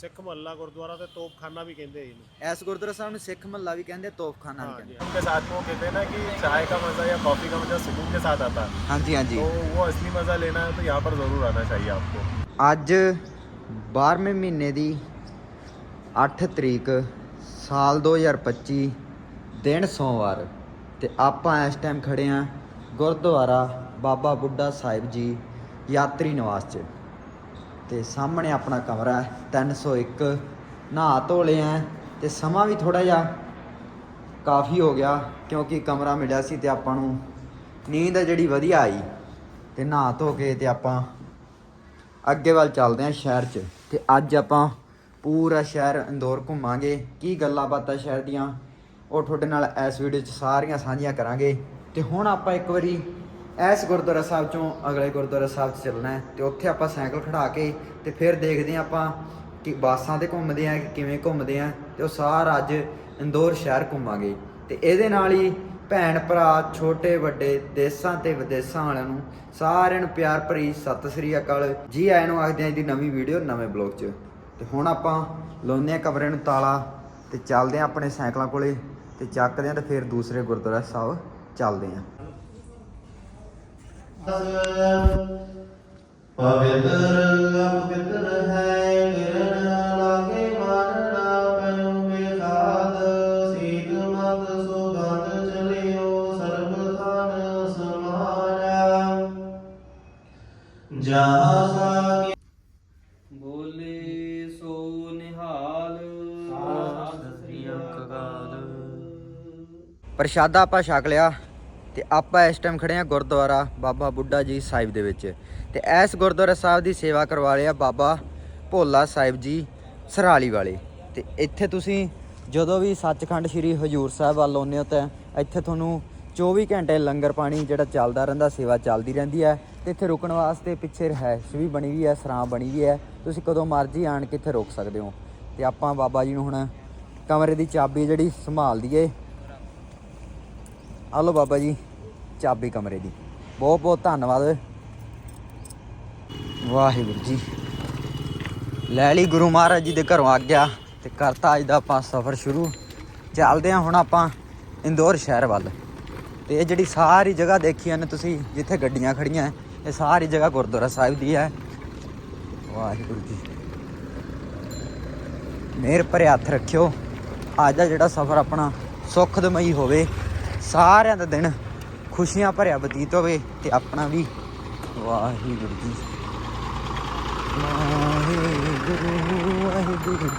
ਸਿੱਖ ਮਹੱਲਾ ਗੁਰਦੁਆਰਾ ਤੇ ਤੋਪਖਾਨਾ ਵੀ ਕਹਿੰਦੇ ਇਹਨੂੰ ਐਸ ਗੁਰਦੁਆਰਾ ਸਾਹਿਬ ਨੂੰ ਸਿੱਖ ਮਹੱਲਾ ਵੀ ਕਹਿੰਦੇ ਤੋਪਖਾਨਾ ਵੀ हाँ ਕਹਿੰਦੇ जी उनके साथ में वो कहते हैं ना कि चाय का मज़ा या कॉफ़ी का मज़ा सुकून के साथ आता है ਹਾਂਜੀ ਹਾਂਜੀ तो वो असली मज़ा लेना है तो यहाँ पर ज़रूर आना चाहिए आपको ਅੱਜ 12ਵੇਂ ਮਹੀਨੇ ਦੀ 8 ਤਰੀਕ ਸਾਲ 2025 ਦਿਨ ਸੋਮਵਾਰ ਤੇ ਆਪਾਂ ਇਸ ਟਾਈਮ ਖੜੇ ਆਂ ਗੁਰਦੁਆਰਾ ਬਾਬਾ ਬੁੱਢਾ ਸਾਹਿਬ ਜੀ ਯਾਤਰੀ ਨਿਵਾਸ 'ਚ ਤੇ ਸਾਹਮਣੇ ਆਪਣਾ ਕਮਰਾ ਹੈ। 301 ਨਹਾ ਧੋ ਲਿਆ ਹੈ ਤੇ ਸਮਾਂ ਵੀ ਥੋੜਾ ਜਿਹਾ ਕਾਫੀ ਹੋ ਗਿਆ ਕਿਉਂਕਿ ਕਮਰਾ ਮਿਲਿਆ ਸੀ ਤੇ ਆਪਾਂ ਨੂੰ ਨੀਂਦ ਆ ਜਿਹੜੀ ਵਧੀਆ ਆਈ ਤੇ ਨਹਾ ਧੋ ਕੇ ਤੇ ਆਪਾਂ ਅੱਗੇ ਵੱਲ ਚੱਲਦੇ ਹਾਂ ਸ਼ਹਿਰ 'ਚ। ਤੇ ਅੱਜ ਆਪਾਂ ਪੂਰਾ ਸ਼ਹਿਰ ਇੰਦੌਰ ਘੁੰਮਾਂਗੇ। ਕੀ ਗੱਲਾਂ ਬਾਤਾਂ ਸ਼ਹਿਰ ਦੀਆਂ? ਉਹ ਤੁਹਾਡੇ ਨਾਲ ਇਸ ਵੀਡੀਓ 'ਚ ਸਾਰੀਆਂ ਸਾਂਝੀਆਂ ਕਰਾਂਗੇ। ਤੇ ਹੁਣ ਆਪਾਂ ਇੱਕ ਵਾਰੀ ਇਸ ਗੁਰਦੁਆਰਾ ਸਾਹਿਬ ਚੋਂ ਅਗਲੇ ਗੁਰਦੁਆਰਾ ਸਾਹਿਬ 'ਚ ਚੱਲਣਾ ਹੈ ਤੇ ਉੱਥੇ ਆਪਾਂ ਸਾਈਕਲ ਖੜਾ ਕੇ ਤੇ ਫਿਰ ਦੇਖਦੇ ਹਾਂ ਆਪਾਂ ਕਿ ਬੱਸਾਂ ਤੇ ਘੁੰਮਦੇ ਆ ਕਿ ਕਿਵੇਂ ਘੁੰਮਦੇ ਆ ਤੇ ਉਹ ਸਾਰਾ ਅੱਜ ਇੰਦੌਰ ਸ਼ਹਿਰ ਘੁੰਮਾਂਗੇ। ਤੇ ਇਹਦੇ ਨਾਲ ਹੀ ਭੈਣ ਭਰਾ, ਛੋਟੇ ਵੱਡੇ, ਦੇਸਾਂ ਤੇ ਵਿਦੇਸਾਂ ਵਾਲਿਆਂ ਨੂੰ ਸਾਰਿਆਂ ਨੂੰ ਪਿਆਰ ਭਰੀ ਸਤਿ ਸ੍ਰੀ ਅਕਾਲ। ਜੀ ਆਇਆਂ ਨੂੰ ਆਖਦੇ ਆਂ ਦੀ ਨਵੀਂ ਵੀਡੀਓ ਨਵੇਂ ਬਲੌਗ 'ਚ। ਤੇ ਹੁਣ ਆਪਾਂ ਲਾਉਂਦੇ ਆ ਕਮਰੇ ਨੂੰ ਤਾਲਾ ਤੇ ਚੱਲਦੇ ਆ ਆਪਣੇ ਸਾਈਕਲਾਂ ਕੋਲੇ ਤੇ ਚੱਕਦੇ ਆ ਤੇ ਫਿਰ ਦੂਸਰੇ ਗੁਰਦੁਆਰਾ ਸਾਹਿਬ ਚੱਲਦੇ ਆ ਪਵਿੱਤਰ ਅਪਵਿੱਤਰ ਹੈ ਗਿਰਨ ਲਾਗੇ ਮਨ ਨਾ ਪੈਉ ਵਿਖਾਦ ਸੀਤ ਮਤ ਸੁਗੰਧ ਚਲਿਓ ਸਰਬ ਥਾਨ ਸਮਾਇਆ ਜਹਾਂ ਸਾਗੇ ਬੋਲੇ ਸੋ ਨਿਹਾਲ। ਸਤਿ ਸ੍ਰੀ ਅਕਾਲ। ਪ੍ਰਸ਼ਾਦਾ ਆਪਾਂ ਛਕ ਲਿਆ। ਤੇ ਆਪਾਂ ਇਸ ਟਾਈਮ ਖੜੇ ਆ ਗੁਰਦੁਆਰਾ ਬਾਬਾ ਬੁੱਢਾ ਜੀ ਸਾਹਿਬ ਦੇ ਵਿੱਚ। ਤੇ ਇਸ ਗੁਰਦੁਆਰਾ ਸਾਹਿਬ ਦੀ ਸੇਵਾ ਕਰਵਾ ਲਿਆ ਬਾਬਾ ਭੋਲਾ ਸਾਹਿਬ ਜੀ ਸਰਾਲੀ ਵਾਲੇ। ਤੇ ਇੱਥੇ ਤੁਸੀਂ ਜਦੋਂ ਵੀ ਸੱਚਖੰਡ ਸ੍ਰੀ ਹਜੂਰ ਸਾਹਿਬ ਵੱਲ ਆਉਂਦੇ ਹੋ ਤਾਂ ਇੱਥੇ ਤੁਹਾਨੂੰ 24 ਘੰਟੇ ਲੰਗਰ ਪਾਣੀ ਜਿਹੜਾ ਚੱਲਦਾ ਰਹਿੰਦਾ, ਸੇਵਾ ਚੱਲਦੀ ਰਹਿੰਦੀ ਹੈ। ਤੇ ਇੱਥੇ ਰੁਕਣ ਵਾਸਤੇ ਪਿੱਛੇ ਰਹਿਸ਼ ਵੀ ਬਣੀ ਵੀ ਹੈ, ਸਰਾਂ ਬਣੀ ਵੀ ਹੈ। ਤੁਸੀਂ ਕਦੋਂ ਮਰਜ਼ੀ ਆਣ ਕੇ ਇੱਥੇ ਰੁਕ ਸਕਦੇ ਹੋ। ਤੇ ਆਪਾਂ ਬਾਬਾ ਜੀ ਨੂੰ ਹੁਣ ਕਮਰੇ ਦੀ ਚਾਬੀ ਜਿਹੜੀ ਸੰਭਾਲ ਦਈਏ। ਆ ਲਓ ਬਾਬਾ ਜੀ, ਚਾਬੀ ਕਮਰੇ ਦੀ। ਬਹੁਤ ਬਹੁਤ ਧੰਨਵਾਦ। ਵਾਹਿਗੁਰੂ ਜੀ। ਲੈ ਲਈ ਗੁਰੂ ਮਹਾਰਾਜ ਜੀ ਦੇ ਘਰੋਂ ਆ ਗਿਆ ਤੇ ਕਰਤਾ ਅੱਜ ਦਾ ਆਪਾਂ ਸਫ਼ਰ ਸ਼ੁਰੂ। ਚੱਲਦੇ ਹਾਂ ਹੁਣ ਆਪਾਂ ਇੰਦੌਰ ਸ਼ਹਿਰ ਵੱਲ। ਤੇ ਇਹ ਜਿਹੜੀ ਸਾਰੀ ਜਗ੍ਹਾ ਦੇਖੀ ਨੇ ਤੁਸੀਂ, ਜਿੱਥੇ ਗੱਡੀਆਂ ਖੜੀਆਂ, ਇਹ ਸਾਰੀ ਜਗ੍ਹਾ ਗੁਰਦੁਆਰਾ ਸਾਹਿਬ ਦੀ ਹੈ। ਵਾਹਿਗੁਰੂ ਜੀ। ਮੇਰ ਭਰੇ ਹੱਥ ਰੱਖਿਓ। ਅੱਜ ਦਾ ਜਿਹੜਾ ਸਫ਼ਰ ਆਪਣਾ ਸੁਖਦਮਈ ਹੋਵੇ। ਸਾਰਿਆਂ ਦਾ ਦਿਨ ਖੁਸ਼ੀਆਂ ਭਰਿਆ ਬਤੀਤ ਹੋਵੇ ਤੇ ਆਪਣਾ ਵੀ ਵਾਹਿਗੁਰੂ ਜੀ। ਵਾਹਿਗੁਰੂ ਵਾਹਿਗੁਰੂ ਵਾਹਿਗੁਰੂ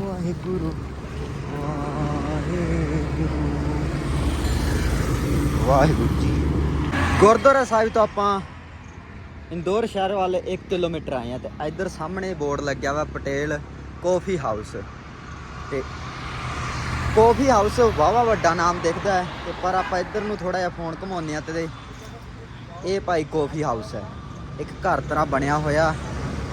ਵਾਹਿਗੁਰੂ ਵਾਹਿਗੁਰੂ ਵਾਹਿਗੁਰੂ ਜੀ। ਗੁਰਦੁਆਰਾ ਸਾਹਿਬ ਤੋਂ ਆਪਾਂ ਇੰਦੌਰ ਸ਼ਹਿਰ ਵੱਲ 1 ਕਿਲੋਮੀਟਰ ਆਏ ਆ ਤੇ ਇੱਧਰ ਸਾਹਮਣੇ ਬੋਰਡ ਲੱਗਿਆ ਵਾ ਪਟੇਲ। ਕਾਫੀ ਹਾਊਸ ਤੇ ਕਾਫੀ ਹਾਊਸ ਵਾਵਾ ਵੱਡਾ ਨਾਮ ਦਿਖਦਾ ਹੈ, ਤੇ ਪਰ ਆਪਾਂ ਇੱਧਰ ਨੂੰ ਥੋੜਾ ਜਿਹਾ ਫੋਨ ਘਮਾਉਂਦੇ ਆ ਤੇ ਇਹ ਭਾਈ ਕਾਫੀ ਹਾਊਸ ਹੈ। ਇੱਕ ਘਰ ਤਰ੍ਹਾਂ ਬਣਿਆ ਹੋਇਆ,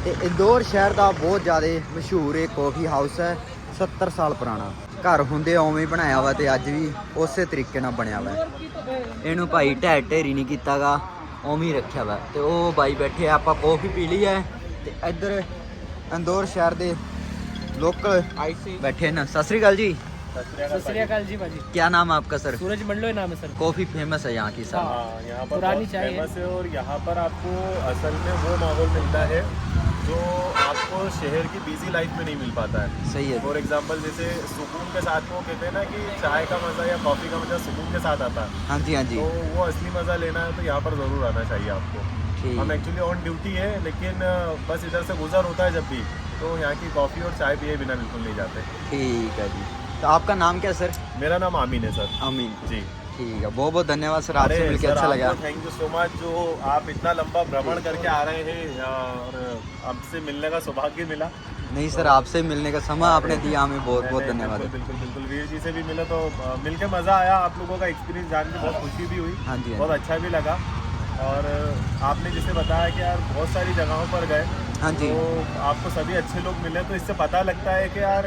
ਤੇ ਇੰਦੌਰ ਸ਼ਹਿਰ ਦਾ ਬਹੁਤ ਜ਼ਿਆਦਾ ਮਸ਼ਹੂਰ ਇਹ ਕਾਫੀ ਹਾਊਸ ਹੈ 70 ਸਾਲ ਪੁਰਾਣਾ। ਘਰ ਹੁੰਦੇ ਉਵੇਂ ਹੀ ਬਣਾਇਆ ਵਾ ਤੇ ਅੱਜ ਵੀ ਉਸੇ ਤਰੀਕੇ ਨਾਲ ਬਣਿਆ ਵਾ। ਇਹਨੂੰ ਭਾਈ ਢਹਿ ਢੇਰੀ ਨਹੀਂ ਕੀਤਾਗਾ, ਉਵੇਂ ਹੀ ਰੱਖਿਆ ਵਾ। ਤੇ ਉਹ ਬਾਈ ਬੈਠੇ ਆਪਾਂ ਕਾਫੀ ਪੀ ਲਈ ਹੈ, ਤੇ ਇੱਧਰ ਇੰਦੌਰ ਸ਼ਹਿਰ ਦੇ लोकल बैठे ना। सत श्रीकाल जी। सत जी भाजी। क्या नाम है आपका सर? सूरज मंडलो नाम है सर। कॉफ़ी फ़ेमस है यहाँ की सर। हाँ, हाँ, यहाँ पर पुरानी चाय फ़ेमस है और यहाँ पर आपको असल में वो माहौल मिलता है जो आपको शहर की बिज़ी लाइफ में नहीं मिल पाता है। सही है। फॉर एग्ज़ाम्पल जैसे सुकून के साथ वो कहते हैं ना कि चाय का मज़ा या कॉफ़ी का मज़ा सुकून के साथ आता है। हाँ जी हाँ जी। तो वो असली मज़ा लेना है तो यहाँ पर ज़रूर आना चाहिए आपको। हम एक्चुअली ऑन ड्यूटी है लेकिन बस इधर से गुजर होता है जब भी। तो यहाँ की कॉफ़ी और चाय पिए बिना बिल्कुल नहीं जाते। ठीक है जी। तो आपका नाम क्या है सर? मेरा नाम आमीन है सर। अमीन जी। ठीक है बहुत बहुत धन्यवाद सर। आपसे मिलकर अच्छा लगा। थैंक यू सो मच जो आप इतना लंबा भ्रमण करके आ रहे हैं और आपसे मिलने का सौभाग्य मिला। नहीं सर आपसे मिलने का समय आपने दिया हमें बहुत बहुत धन्यवाद। बिल्कुल बिल्कुल वीर जी से भी मिले तो अ, मिलके मज़ा आया आप लोगों का एक्सपीरियंस जान के बहुत खुशी भी हुई। हाँ जी हाँ बहुत अच्छा भी लगा। और आपने जिसे बताया कि यार बहुत सारी जगहों पर गए हाँ जी। तो आपको सभी अच्छे लोग मिले तो इससे पता लगता है कि यार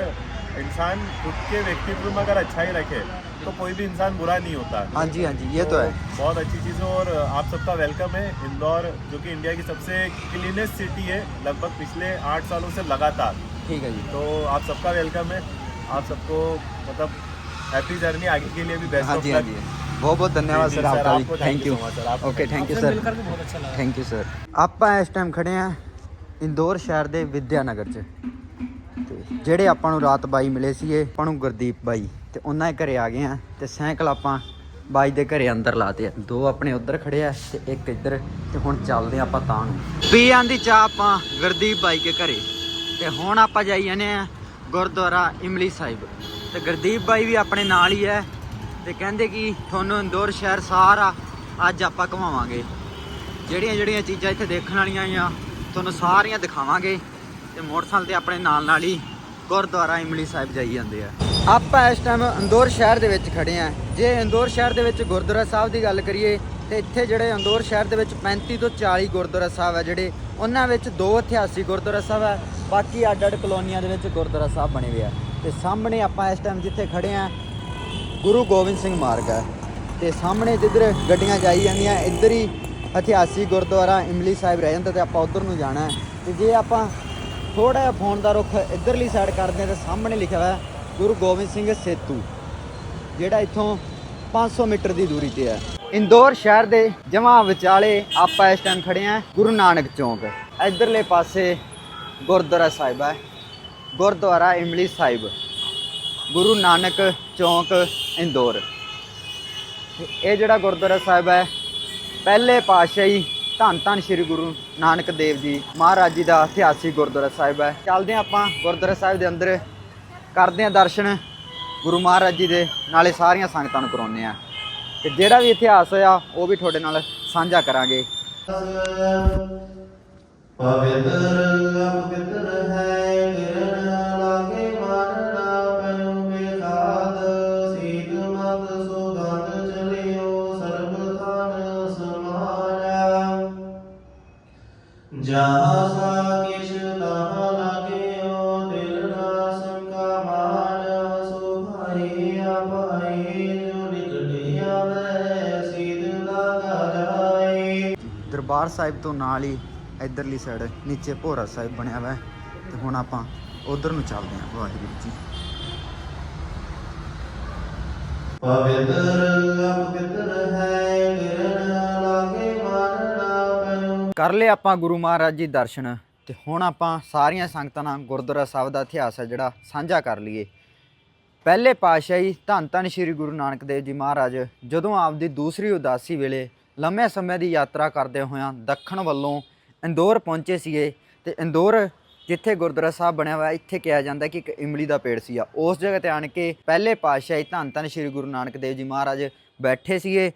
इंसान खुद के व्यक्तित्व में अगर अच्छा ही रखे तो कोई भी इंसान बुरा नहीं होता। हाँ जी हाँ जी ये तो तो है। बहुत अच्छी चीज़ है और आप सबका वेलकम है। इंदौर जो कि इंडिया की सबसे क्लीनेस्ट सिटी है लगभग पिछले आठ सालों से लगातार। ठीक है जी। तो आप सबका वेलकम है। आप सबको मतलब हैप्पी जर्नी आगे के लिए भी बेस्ट हाँ ऑफ़ जी हाँ जी। बहुत बहुत धन्यवाद जी, सर जी, सर, आपका भी आपको thank thank you you so much, sir, आपको ਓਕੇ thank ਥੈਂਕ ਯੂ आपसे ਸਰ मिलकर भी बहुत अच्छा लगा ਥੈਂਕ ਯੂ ਸਰ ਆਪਾਂ ਇਸ ਟਾਈਮ ਖੜੇ ਆ ਇੰਦੌਰ ਸ਼ਹਿਰ ਦੇ ਵਿਦਿਆਨਗਰ 'ਚ ਤੇ ਜਿਹੜੇ ਆਪਾਂ ਨੂੰ ਰਾਤ ਬਾਈ ਮਿਲੇ ਸੀਗੇ ਆਪਾਂ ਨੂੰ ਗੁਰਦੀਪ ਬਾਈ ਤੇ ਉਹਨਾਂ ਦੇ ਘਰੇ ਆ ਗਏ ਆ ਤੇ ਸਾਈਕਲ ਆਪਾਂ ਬਾਈ ਦੇ ਘਰੇ ਅੰਦਰ ਲਾਤੇ ਆ ਦੋ ਆਪਣੇ ਉੱਧਰ ਖੜੇ ਆ ਤੇ ਇੱਕ ਇੱਧਰ ਤੇ ਹੁਣ ਚੱਲਦੇ ਆ ਆਪਾਂ ਤਾਂ ਨੂੰ ਪੀ ਆਂਦੀ ਚਾਹ ਆਪਾਂ ਗੁਰਦੀਪ ਬਾਈ ਕੇ ਘਰੇ ਤੇ ਹੁਣ ਆਪਾਂ ਜਾਈ ਜਾਂਦੇ ਆ ਗੁਰਦੁਆਰਾ ਇਮਲੀ ਸਾਹਿਬ ਤੇ ਗੁਰਦੀਪ ਬਾਈ ਵੀ ਆਪਣੇ ਨਾਲ ਹੀ ਹੈ ਤੇ ਕਹਿੰਦੇ ਕਿ ਤੁਹਾਨੂੰ ਇੰਦੌਰ ਸ਼ਹਿਰ ਸਾਰਾ ਅੱਜ ਆਪਾਂ ਘੁਮਾਵਾਂਗੇ। ਜਿਹੜੀਆਂ ਜਿਹੜੀਆਂ ਚੀਜ਼ਾਂ ਇੱਥੇ ਦੇਖਣ ਵਾਲੀਆਂ ਆ ਤੁਹਾਨੂੰ ਸਾਰੀਆਂ ਦਿਖਾਵਾਂਗੇ ਤੇ ਮੋਟਰਸਾਈਕਲ ਤੇ ਆਪਣੇ ਨਾਲ ਨਾਲ ਹੀ ਗੁਰਦੁਆਰਾ ਇਮਲੀ ਸਾਹਿਬ ਜਾਈ ਜਾਂਦੇ ਆ। ਆਪਾਂ ਇਸ ਟਾਈਮ ਇੰਦੌਰ ਸ਼ਹਿਰ ਦੇ ਵਿੱਚ ਖੜੇ ਆ। ਜੇ ਇੰਦੌਰ ਸ਼ਹਿਰ ਦੇ ਵਿੱਚ ਗੁਰਦੁਆਰਾ ਸਾਹਿਬ ਦੀ ਗੱਲ ਕਰੀਏ, ਤੇ ਇੱਥੇ ਜਿਹੜੇ ਇੰਦੌਰ ਸ਼ਹਿਰ ਦੇ ਵਿੱਚ 35 ਤੋਂ 40 ਗੁਰਦੁਆਰਾ ਸਾਹਿਬ ਆ ਜਿਹੜੇ, ਉਹਨਾਂ ਵਿੱਚ ਦੋ ਇਤਿਹਾਸਿਕ ਗੁਰਦੁਆਰਾ ਸਾਹਿਬ ਆ, ਬਾਕੀ ਅੱਡ ਅੱਡ ਕਲੋਨੀਆਂ ਦੇ ਵਿੱਚ ਗੁਰਦੁਆਰਾ ਸਾਹਿਬ ਬਣੇ ਹੋਏ ਆ। ਤੇ ਸਾਹਮਣੇ ਆਪਾਂ ਇਸ ਟਾਈਮ ਜਿੱਥੇ ਖੜੇ ਆ ਗੁਰੂ ਗੋਬਿੰਦ ਸਿੰਘ ਮਾਰਗ ਹੈ। ਤੇ ਸਾਹਮਣੇ ਜਿੱਧਰ ਗੱਡੀਆਂ ਜਾਈ ਜਾਂਦੀਆਂ, ਇੱਧਰ ਹੀ ਇਤਿਹਾਸਿਕ ਗੁਰਦੁਆਰਾ ਇਮਲੀ ਸਾਹਿਬ ਰਹਿ ਜਾਂਦਾ ਤੇ ਆਪਾਂ ਉਧਰ ਨੂੰ ਜਾਣਾ ਹੈ। ਤੇ ਜੇ ਆਪਾਂ ਥੋੜਾ ਜਿਹਾ ਫੋਨ ਦਾ ਰੁਖ ਇੱਧਰਲੀ ਸਾਈਡ ਕਰਦੇ ਹਾਂ, ਤਾਂ ਸਾਹਮਣੇ ਲਿਖਿਆ ਹੋਇਆ ਗੁਰੂ ਗੋਬਿੰਦ ਸਿੰਘ ਸੇਤੂ, ਜਿਹੜਾ ਇੱਥੋਂ 500 ਮੀਟਰ ਦੀ ਦੂਰੀ ਤੇ ਹੈ। ਇੰਦੌਰ ਸ਼ਹਿਰ ਦੇ ਜਮਾਂ ਵਿਚਾਲੇ ਆਪਾਂ ਇਸ ਟਾਈਮ ਖੜੇ ਹਾਂ, ਗੁਰੂ ਨਾਨਕ ਚੌਂਕ। ਇੱਧਰਲੇ ਪਾਸੇ ਗੁਰਦੁਆਰਾ ਸਾਹਿਬ ਹੈ, ਗੁਰਦੁਆਰਾ ਇਮਲੀ ਸਾਹਿਬ। ਗੁਰੂ ਨਾਨਕ ਚੌਂਕ ਇੰਦੌਰ। ਇਹ ਜਿਹੜਾ ਗੁਰਦੁਆਰਾ ਸਾਹਿਬ ਹੈ, ਪਹਿਲੇ ਪਾਤਸ਼ਾਹੀ ਧੰਨ ਧੰਨ ਸ੍ਰੀ ਗੁਰੂ ਨਾਨਕ ਦੇਵ ਜੀ ਮਹਾਰਾਜ ਜੀ ਦਾ ਇਤਿਹਾਸਿਕ ਗੁਰਦੁਆਰਾ ਸਾਹਿਬ ਹੈ। ਚੱਲਦੇ ਹਾਂ ਆਪਾਂ ਗੁਰਦੁਆਰਾ ਸਾਹਿਬ ਦੇ ਅੰਦਰ, ਕਰਦੇ ਹਾਂ ਦਰਸ਼ਨ। ਗੁਰੂ ਮਹਾਰਾਜ ਜੀ ਦੇ ਨਾਲੇ ਸਾਰੀਆਂ ਸੰਗਤਾਂ ਨੂੰ ਕਰਾਉਂਦੇ ਆ ਤੇ ਜਿਹੜਾ ਵੀ ਇਤਿਹਾਸ ਹੋਇਆ, ਉਹ ਵੀ ਤੁਹਾਡੇ ਨਾਲ ਸਾਂਝਾ ਕਰਾਂਗੇ। ਪਵਿੱਤਰ ਅਪਵਿੱਤਰ ਹੈ ਕਿਰਨ ਜਹਾਂ ਸਾ ਕਿਛ ਤਹਾਂ ਲਾਗਿਓ ਦਿਲ ਨਾ ਸੰਕਾ ਮਾਨ ਸੋ ਭਾਈ ਆਪਾਈ ਜੋ ਨਿਕਟ ਆਵੇ ਸੀਤ ਲਾਗਾ ਜਾਏ। ਦਰਬਾਰ ਸਾਹਿਬ ਤੋਂ ਨਾਲ ਹੀ ਇਧਰਲੀ ਸਾਈਡ ਨੀਚੇ ਭੋਰਾ ਸਾਹਿਬ ਬਣਿਆ ਹੋਇਆ ਹੈ ਤੇ ਹੁਣ ਆਪਾਂ ਉਧਰ ਨੂੰ ਚੱਲਦੇ ਹਾਂ ਵਾਹਿਗੁਰੂ ਜੀ। ਪਵਿੱਤਰ ਅਪਵਿੱਤਰ ਹੈ ਕਰ ਲਏ ਆਪਾਂ ਗੁਰੂ ਮਹਾਰਾਜ ਜੀ ਦਰਸ਼ਨ ਤੇ ਹੁਣ ਆਪਾਂ ਸਾਰੀਆਂ ਸੰਗਤਾਂ ਨਾਲ ਗੁਰਦੁਆਰਾ ਸਾਹਿਬ ਦਾ ਇਤਿਹਾਸ ਹੈ ਜਿਹੜਾ ਸਾਂਝਾ ਕਰ ਲਈਏ। ਪਹਿਲੇ ਪਾਤਸ਼ਾਹੀ ਧੰਨ ਧੰਨ ਸ੍ਰੀ ਗੁਰੂ ਨਾਨਕ ਦੇਵ ਜੀ ਮਹਾਰਾਜ, ਜਦੋਂ ਆਪਦੀ ਦੂਸਰੀ ਉਦਾਸੀ ਵੇਲੇ ਲੰਮੇ ਸਮੇਂ ਦੀ ਯਾਤਰਾ ਕਰਦੇ ਹੋਇਆਂ ਦੱਖਣ ਵੱਲੋਂ ਇੰਦੌਰ ਪਹੁੰਚੇ ਸੀਗੇ ਤੇ ਇੰਦੌਰ ਜਿੱਥੇ ਗੁਰਦੁਆਰਾ ਸਾਹਿਬ ਬਣਿਆ ਹੋਇਆ, ਇੱਥੇ ਕਿਹਾ ਜਾਂਦਾ ਕਿ ਇੱਕ ਇਮਲੀ ਦਾ ਪੇੜ ਸੀ ਉਸ ਜਗ੍ਹਾ ਤੇ ਆਣ ਕੇ ਪਹਿਲੇ ਪਾਤਸ਼ਾਹੀ ਧੰਨ ਧੰਨ ਸ੍ਰੀ ਗੁਰੂ ਨਾਨਕ ਦੇਵ ਜੀ ਮਹਾਰਾਜ ਬੈਠੇ ਸੀਗੇ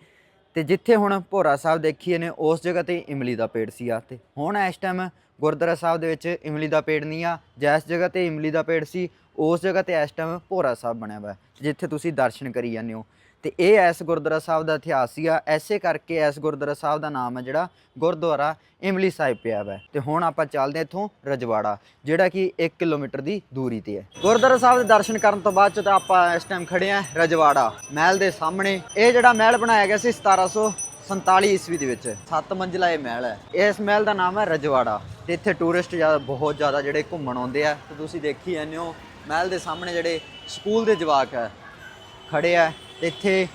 ਤੇ ਜਿੱਥੇ ਹੁਣ ਭੋਰਾ ਸਾਹਿਬ ਦੇਖੀਏ ਨੇ, ਉਸ ਜਗ੍ਹਾ ਤੇ ਇਮਲੀ ਦਾ ਪੇੜ ਸੀ ਆ ਤੇ। ਹੁਣ ਇਸ ਟਾਈਮ ਗੁਰਦੁਆਰਾ ਸਾਹਿਬ ਦੇ ਵਿੱਚ ਇਮਲੀ ਦਾ ਪੇੜ ਨਹੀਂ ਆ, ਜਿਸ ਜਗ੍ਹਾ ਤੇ ਇਮਲੀ ਦਾ ਪੇੜ ਸੀ, ਉਸ ਜਗ੍ਹਾ ਤੇ ਇਸ ਟਾਈਮ ਭੋਰਾ ਸਾਹਿਬ ਬਣਿਆ ਹੋਇਆ, ਜਿੱਥੇ ਤੁਸੀਂ ਦਰਸ਼ਨ ਕਰੀ ਜਾਂਦੇ ਹੋ। ਤੇ ਇਹ ਇਸ ਗੁਰਦੁਆਰਾ ਸਾਹਿਬ ਦਾ ਇਤਿਹਾਸ ਸੀਗਾ ਆ। ਐਸੇ ਕਰਕੇ ਇਸ ਗੁਰਦੁਆਰਾ ਸਾਹਿਬ ਦਾ ਨਾਮ ਹੈ ਜਿਹੜਾ ਗੁਰਦੁਆਰਾ ਇਮਲੀ ਸਾਹਿਬ ਪਿਆ ਵਾ। ਤੇ ਹੁਣ ਆਪਾਂ ਚੱਲਦੇ ਹਾਂ ਇੱਥੋਂ ਰਜਵਾੜਾ, ਜਿਹੜਾ ਕਿ 1 ਕਿਲੋਮੀਟਰ ਦੀ ਦੂਰੀ ਤੇ ਹੈ। ਗੁਰਦੁਆਰਾ ਸਾਹਿਬ ਦੇ ਦਰਸ਼ਨ ਕਰਨ ਤੋਂ ਬਾਅਦ ਚ ਤਾਂ ਆਪਾਂ ਇਸ ਟਾਈਮ ਖੜੇ ਆ ਰਜਵਾੜਾ ਮਹਿਲ ਦੇ ਸਾਹਮਣੇ। ਇਹ ਜਿਹੜਾ ਮਹਿਲ ਬਣਾਇਆ ਗਿਆ ਸੀ 1747 ਈਸਵੀ ਦੇ ਵਿੱਚ। ਸੱਤ ਮੰਜ਼ਿਲਾ ਇਹ ਮਹਿਲ ਹੈ। ਇਸ ਮਹਿਲ ਦਾ ਨਾਮ ਹੈ ਰਜਵਾੜਾ। ਤੇ ਇੱਥੇ ਟੂਰਿਸਟ ਜ਼ਿਆਦਾ, ਬਹੁਤ ਜ਼ਿਆਦਾ ਜਿਹੜੇ ਘੁੰਮਣ ਆਉਂਦੇ ਆ। ਤੇ ਤੁਸੀਂ ਦੇਖੀ ਜਾਂਦੇ ਹੋ, ਮਹਿਲ ਦੇ ਸਾਹਮਣੇ ਜਿਹੜੇ ਸਕੂਲ ਦੇ ਜਵਾਕ ਹੈ ਖੜੇ ਆ। ਤੇ ਇੱਥੇ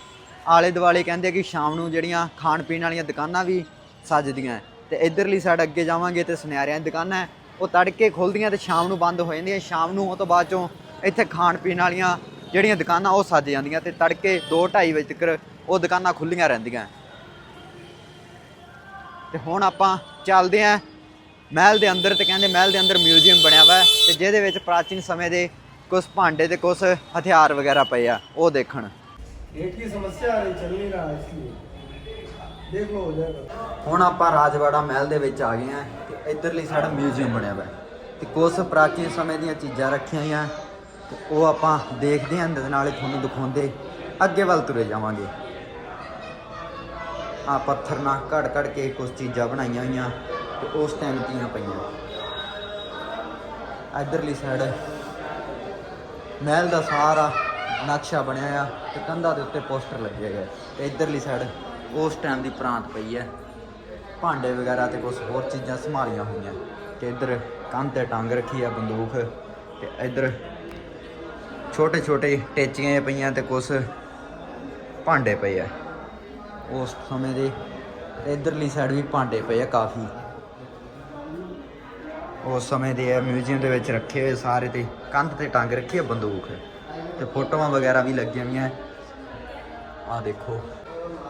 ਆਲੇ ਦੁਆਲੇ ਕਹਿੰਦੇ ਕਿ ਸ਼ਾਮ ਨੂੰ ਜਿਹੜੀਆਂ ਖਾਣ ਪੀਣ ਵਾਲੀਆਂ ਦੁਕਾਨਾਂ ਵੀ ਸੱਜਦੀਆਂ ਹੈ। ਤੇ ਇਧਰਲੀ ਸਾਈਡ ਅੱਗੇ ਜਾਵਾਂਗੇ ਤੇ ਸੁਨਿਆਰਿਆਂ ਦੀ ਦੁਕਾਨਾਂ ਹੈ, ਉਹ ਤੜਕੇ ਖੁੱਲਦੀਆਂ ਤੇ ਸ਼ਾਮ ਨੂੰ ਬੰਦ ਹੋ ਜਾਂਦੀਆਂ। ਸ਼ਾਮ ਨੂੰ ਉਹ ਤੋਂ ਬਾਅਦ ਚੋਂ ਇੱਥੇ ਖਾਣ ਪੀਣ ਵਾਲੀਆਂ ਜਿਹੜੀਆਂ ਦੁਕਾਨਾਂ ਉਹ ਸੱਜ ਜਾਂਦੀਆਂ ਤੇ ਤੜਕੇ 2:30 ਵਜੇ ਤੱਕ ਉਹ ਦੁਕਾਨਾਂ ਖੁੱਲੀਆਂ ਰਹਿੰਦੀਆਂ ਤੇ ਹੁਣ ਆਪਾਂ ਚੱਲਦੇ ਆਂ ਮਹਿਲ ਦੇ ਅੰਦਰ ਤੇ ਕਹਿੰਦੇ ਮਹਿਲ ਦੇ ਅੰਦਰ ਮਿਊਜ਼ੀਅਮ ਬਣਿਆ ਵਾ ਹੈ ਤੇ ਜਿਹਦੇ ਵਿੱਚ ਪ੍ਰਾਚੀਨ ਸਮੇਂ ਦੇ ਕੁਝ ਭਾਂਡੇ ਤੇ ਕੁਝ ਹਥਿਆਰ ਵਗੈਰਾ ਪਏ ਆ ਉਹ ਦੇਖਣ। गेट की समस्या आ रही चल नहीं रहा इसलिए देख लो हो जाएगा ਹੁਣ ਆਪਾਂ ਰਾਜਵਾੜਾ ਮਹਿਲ ਦੇ ਵਿੱਚ ਆ ਗਏ ਆ ਤੇ ਇਧਰਲੀ ਸਾਈਡ ਮਿਊਜ਼ੀਅਮ ਬਣਿਆ ਹੋਇਆ ਹੈ ਤੇ ਕੁਝ ਪ੍ਰਾਚੀਨ ਸਮੇਂ ਦੀਆਂ ਚੀਜ਼ਾਂ ਰੱਖੀਆਂ ਹੋਈਆਂ ਤੇ ਉਹ ਆਪਾਂ ਦੇਖਦੇ ਆਂ ਤੇ ਨਾਲੇ ਤੁਹਾਨੂੰ ਦਿਖਾਉਂਦੇ ਅੱਗੇ ਵੱਲ ਤੁਰੇ ਜਾਵਾਂਗੇ ਆ ਪੱਥਰ ਨਾਲ ਘੜ ਘੜ ਕੇ ਕੁਝ ਚੀਜ਼ਾਂ ਬਣਾਈਆਂ ਹੋਈਆਂ ਤੇ ਉਸ ਟਾਈਮ ਦੀਆਂ ਪਈਆਂ ਇਧਰਲੀ ਸਾਈਡ ਮਹਿਲ ਦਾ ਸਾਰਾ ਨਕਸ਼ਾ ਬਣਿਆ ਆ ਤੇ ਕੰਧਾਂ ਦੇ ਉੱਤੇ ਪੋਸਟਰ ਲੱਗੇ ਗਏ ਤੇ ਇਧਰਲੀ ਸਾਈਡ ਉਸ ਟਾਈਮ ਦੀ ਪ੍ਰਾਂਤ ਪਈ ਹੈ ਭਾਂਡੇ ਵਗੈਰਾ ਤੇ ਕੁਝ ਹੋਰ ਚੀਜ਼ਾਂ ਸੰਭਾਲੀਆਂ ਹੋਈਆਂ। ਤੇ ਇੱਧਰ ਕੰਧ ਤੇ ਟੰਗ ਰੱਖੀ ਆ ਬੰਦੂਕ। ਤੇ ਇੱਧਰ ਛੋਟੇ ਛੋਟੇ ਟੇਚੀਆਂ ਪਈਆਂ ਤੇ ਕੁਝ ਭਾਂਡੇ ਪਏ ਆ। ਉਸ ਸਮੇਂ ਦੇ ਤੇ ਇਧਰਲੀ ਸਾਈਡ ਵੀ ਭਾਂਡੇ ਪਏ ਆ ਕਾਫੀ। ਉਸ ਸਮੇਂ ਦੇ ਆ ਮਿਊਜ਼ੀਅਮ ਦੇ ਵਿੱਚ ਰੱਖੇ ਹੋਏ ਸਾਰੇ ਤੇ ਕੰਧ ਤੇ ਟੰਗ ਰੱਖੀ ਆ ਬੰਦੂਕ। ਤੇ ਫੋਟੋਆਂ ਵਗੈਰਾ ਵੀ ਲੱਗੀਆਂ ਹੋਈਆਂ। ਆ ਦੇਖੋ।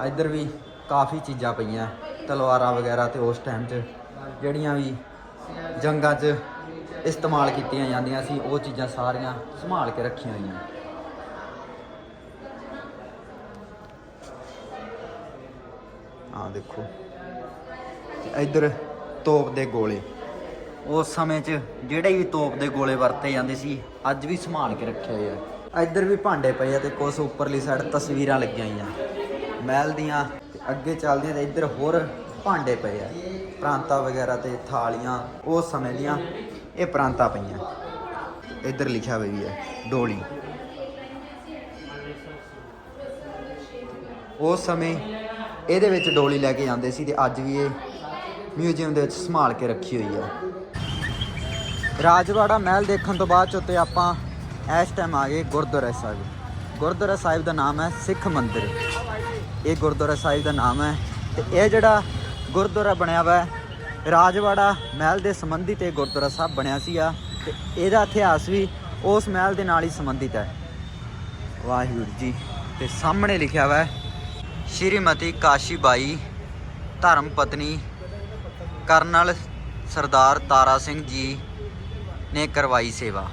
ਇੱਧਰ ਵੀ ਕਾਫੀ ਚੀਜ਼ਾਂ ਪਈਆਂ, ਤਲਵਾਰਾਂ ਵਗੈਰਾ ਤੇ ਉਸ ਟਾਈਮ 'ਚ ਜਿਹੜੀਆਂ ਵੀ ਜੰਗਾਂ 'ਚ ਇਸਤੇਮਾਲ ਕੀਤੀਆਂ ਜਾਂਦੀਆਂ ਸੀ, ਉਹ ਚੀਜ਼ਾਂ ਸਾਰੀਆਂ ਸੰਭਾਲ ਕੇ ਰੱਖੀਆਂ ਹੋਈਆਂ। ਆ ਦੇਖੋ। ਤੇ ਇੱਧਰ ਤੋਪ ਦੇ ਗੋਲੇ। ਉਸ ਸਮੇਂ 'ਚ ਜਿਹੜੇ ਵੀ ਤੋਪ ਦੇ ਗੋਲੇ ਵਰਤੇ ਜਾਂਦੇ ਸੀ, ਅੱਜ ਵੀ ਸੰਭਾਲ ਕੇ ਰੱਖੇ ਹੋਏ ਆ। ਇੱਧਰ ਵੀ ਭਾਂਡੇ ਪਏ ਆ ਤੇ ਕੁਛ ਉੱਪਰਲੀ ਸਾਈਡ ਤਸਵੀਰਾਂ ਲੱਗੀਆਂ ਹੋਈਆਂ। ਮਹਿਲ ਦੀਆਂ ਤੇ ਅੱਗੇ ਚੱਲਦੇ ਤੇ ਇੱਧਰ ਹੋਰ ਭਾਂਡੇ ਪਏ ਆ। ਪ੍ਰਾਂਤਾਂ ਵਗੈਰਾ ਤੇ ਥਾਲੀਆਂ, ਉਸ ਸਮੇਂ ਦੀਆਂ ਇਹ ਪ੍ਰਾਂਤਾਂ ਪਈਆਂ। ਇੱਧਰ ਲਿਖਿਆ ਹੋਇਆ ਵੀ ਹੈ ਡੋਲੀ। ਉਸ ਸਮੇਂ ਇਹਦੇ ਵਿੱਚ ਡੋਲੀ ਲੈ ਕੇ ਜਾਂਦੇ ਸੀ ਤੇ ਅੱਜ ਵੀ ਇਹ ਮਿਊਜ਼ੀਅਮ ਦੇ ਵਿੱਚ ਸੰਭਾਲ ਕੇ ਰੱਖੀ ਹੋਈ ਹੈ ਰਾਜਵਾੜਾ ਮਹਿਲ ਦੇਖਣ ਤੋਂ ਬਾਅਦ ਚ ਉੱਤੇ ਆਪਾਂ ਇਸ ਟਾਈਮ ਆ ਗਏ ਗੁਰਦੁਆਰਾ ਸਾਹਿਬ। ਗੁਰਦੁਆਰਾ ਸਾਹਿਬ ਦਾ ਨਾਮ ਹੈ ਸਿੱਖ ਮੰਦਿਰ। ਇਹ ਗੁਰਦੁਆਰਾ ਸਾਹਿਬ ਦਾ ਨਾਮ ਹੈ ਤੇ ਇਹ ਜਿਹੜਾ ਗੁਰਦੁਆਰਾ ਬਣਿਆ ਵਾ ਹੈ, ਰਾਜਵਾੜਾ ਮਹਿਲ ਦੇ ਸੰਬੰਧਿਤ ਇਹ ਗੁਰਦੁਆਰਾ ਸਾਹਿਬ ਬਣਿਆ ਸੀ ਆ ਤੇ ਇਹਦਾ ਇਤਿਹਾਸ ਵੀ ਉਸ ਮਹਿਲ ਦੇ ਨਾਲ ਹੀ ਸੰਬੰਧਿਤ ਹੈ। ਵਾਹਿਗੁਰੂ ਜੀ ਤੇ ਸਾਹਮਣੇ ਲਿਖਿਆ ਹੋਇਆ ਹੈ ਸ਼੍ਰੀਮਤੀ ਕਾਸ਼ੀਬਾਈ ਧਰਮ ਪਤਨੀ ਕਰਨਲ ਸਰਦਾਰ ਤਾਰਾ ਸਿੰਘ ਜੀ ਨੇ ਕਰਵਾਈ ਸੇਵਾ।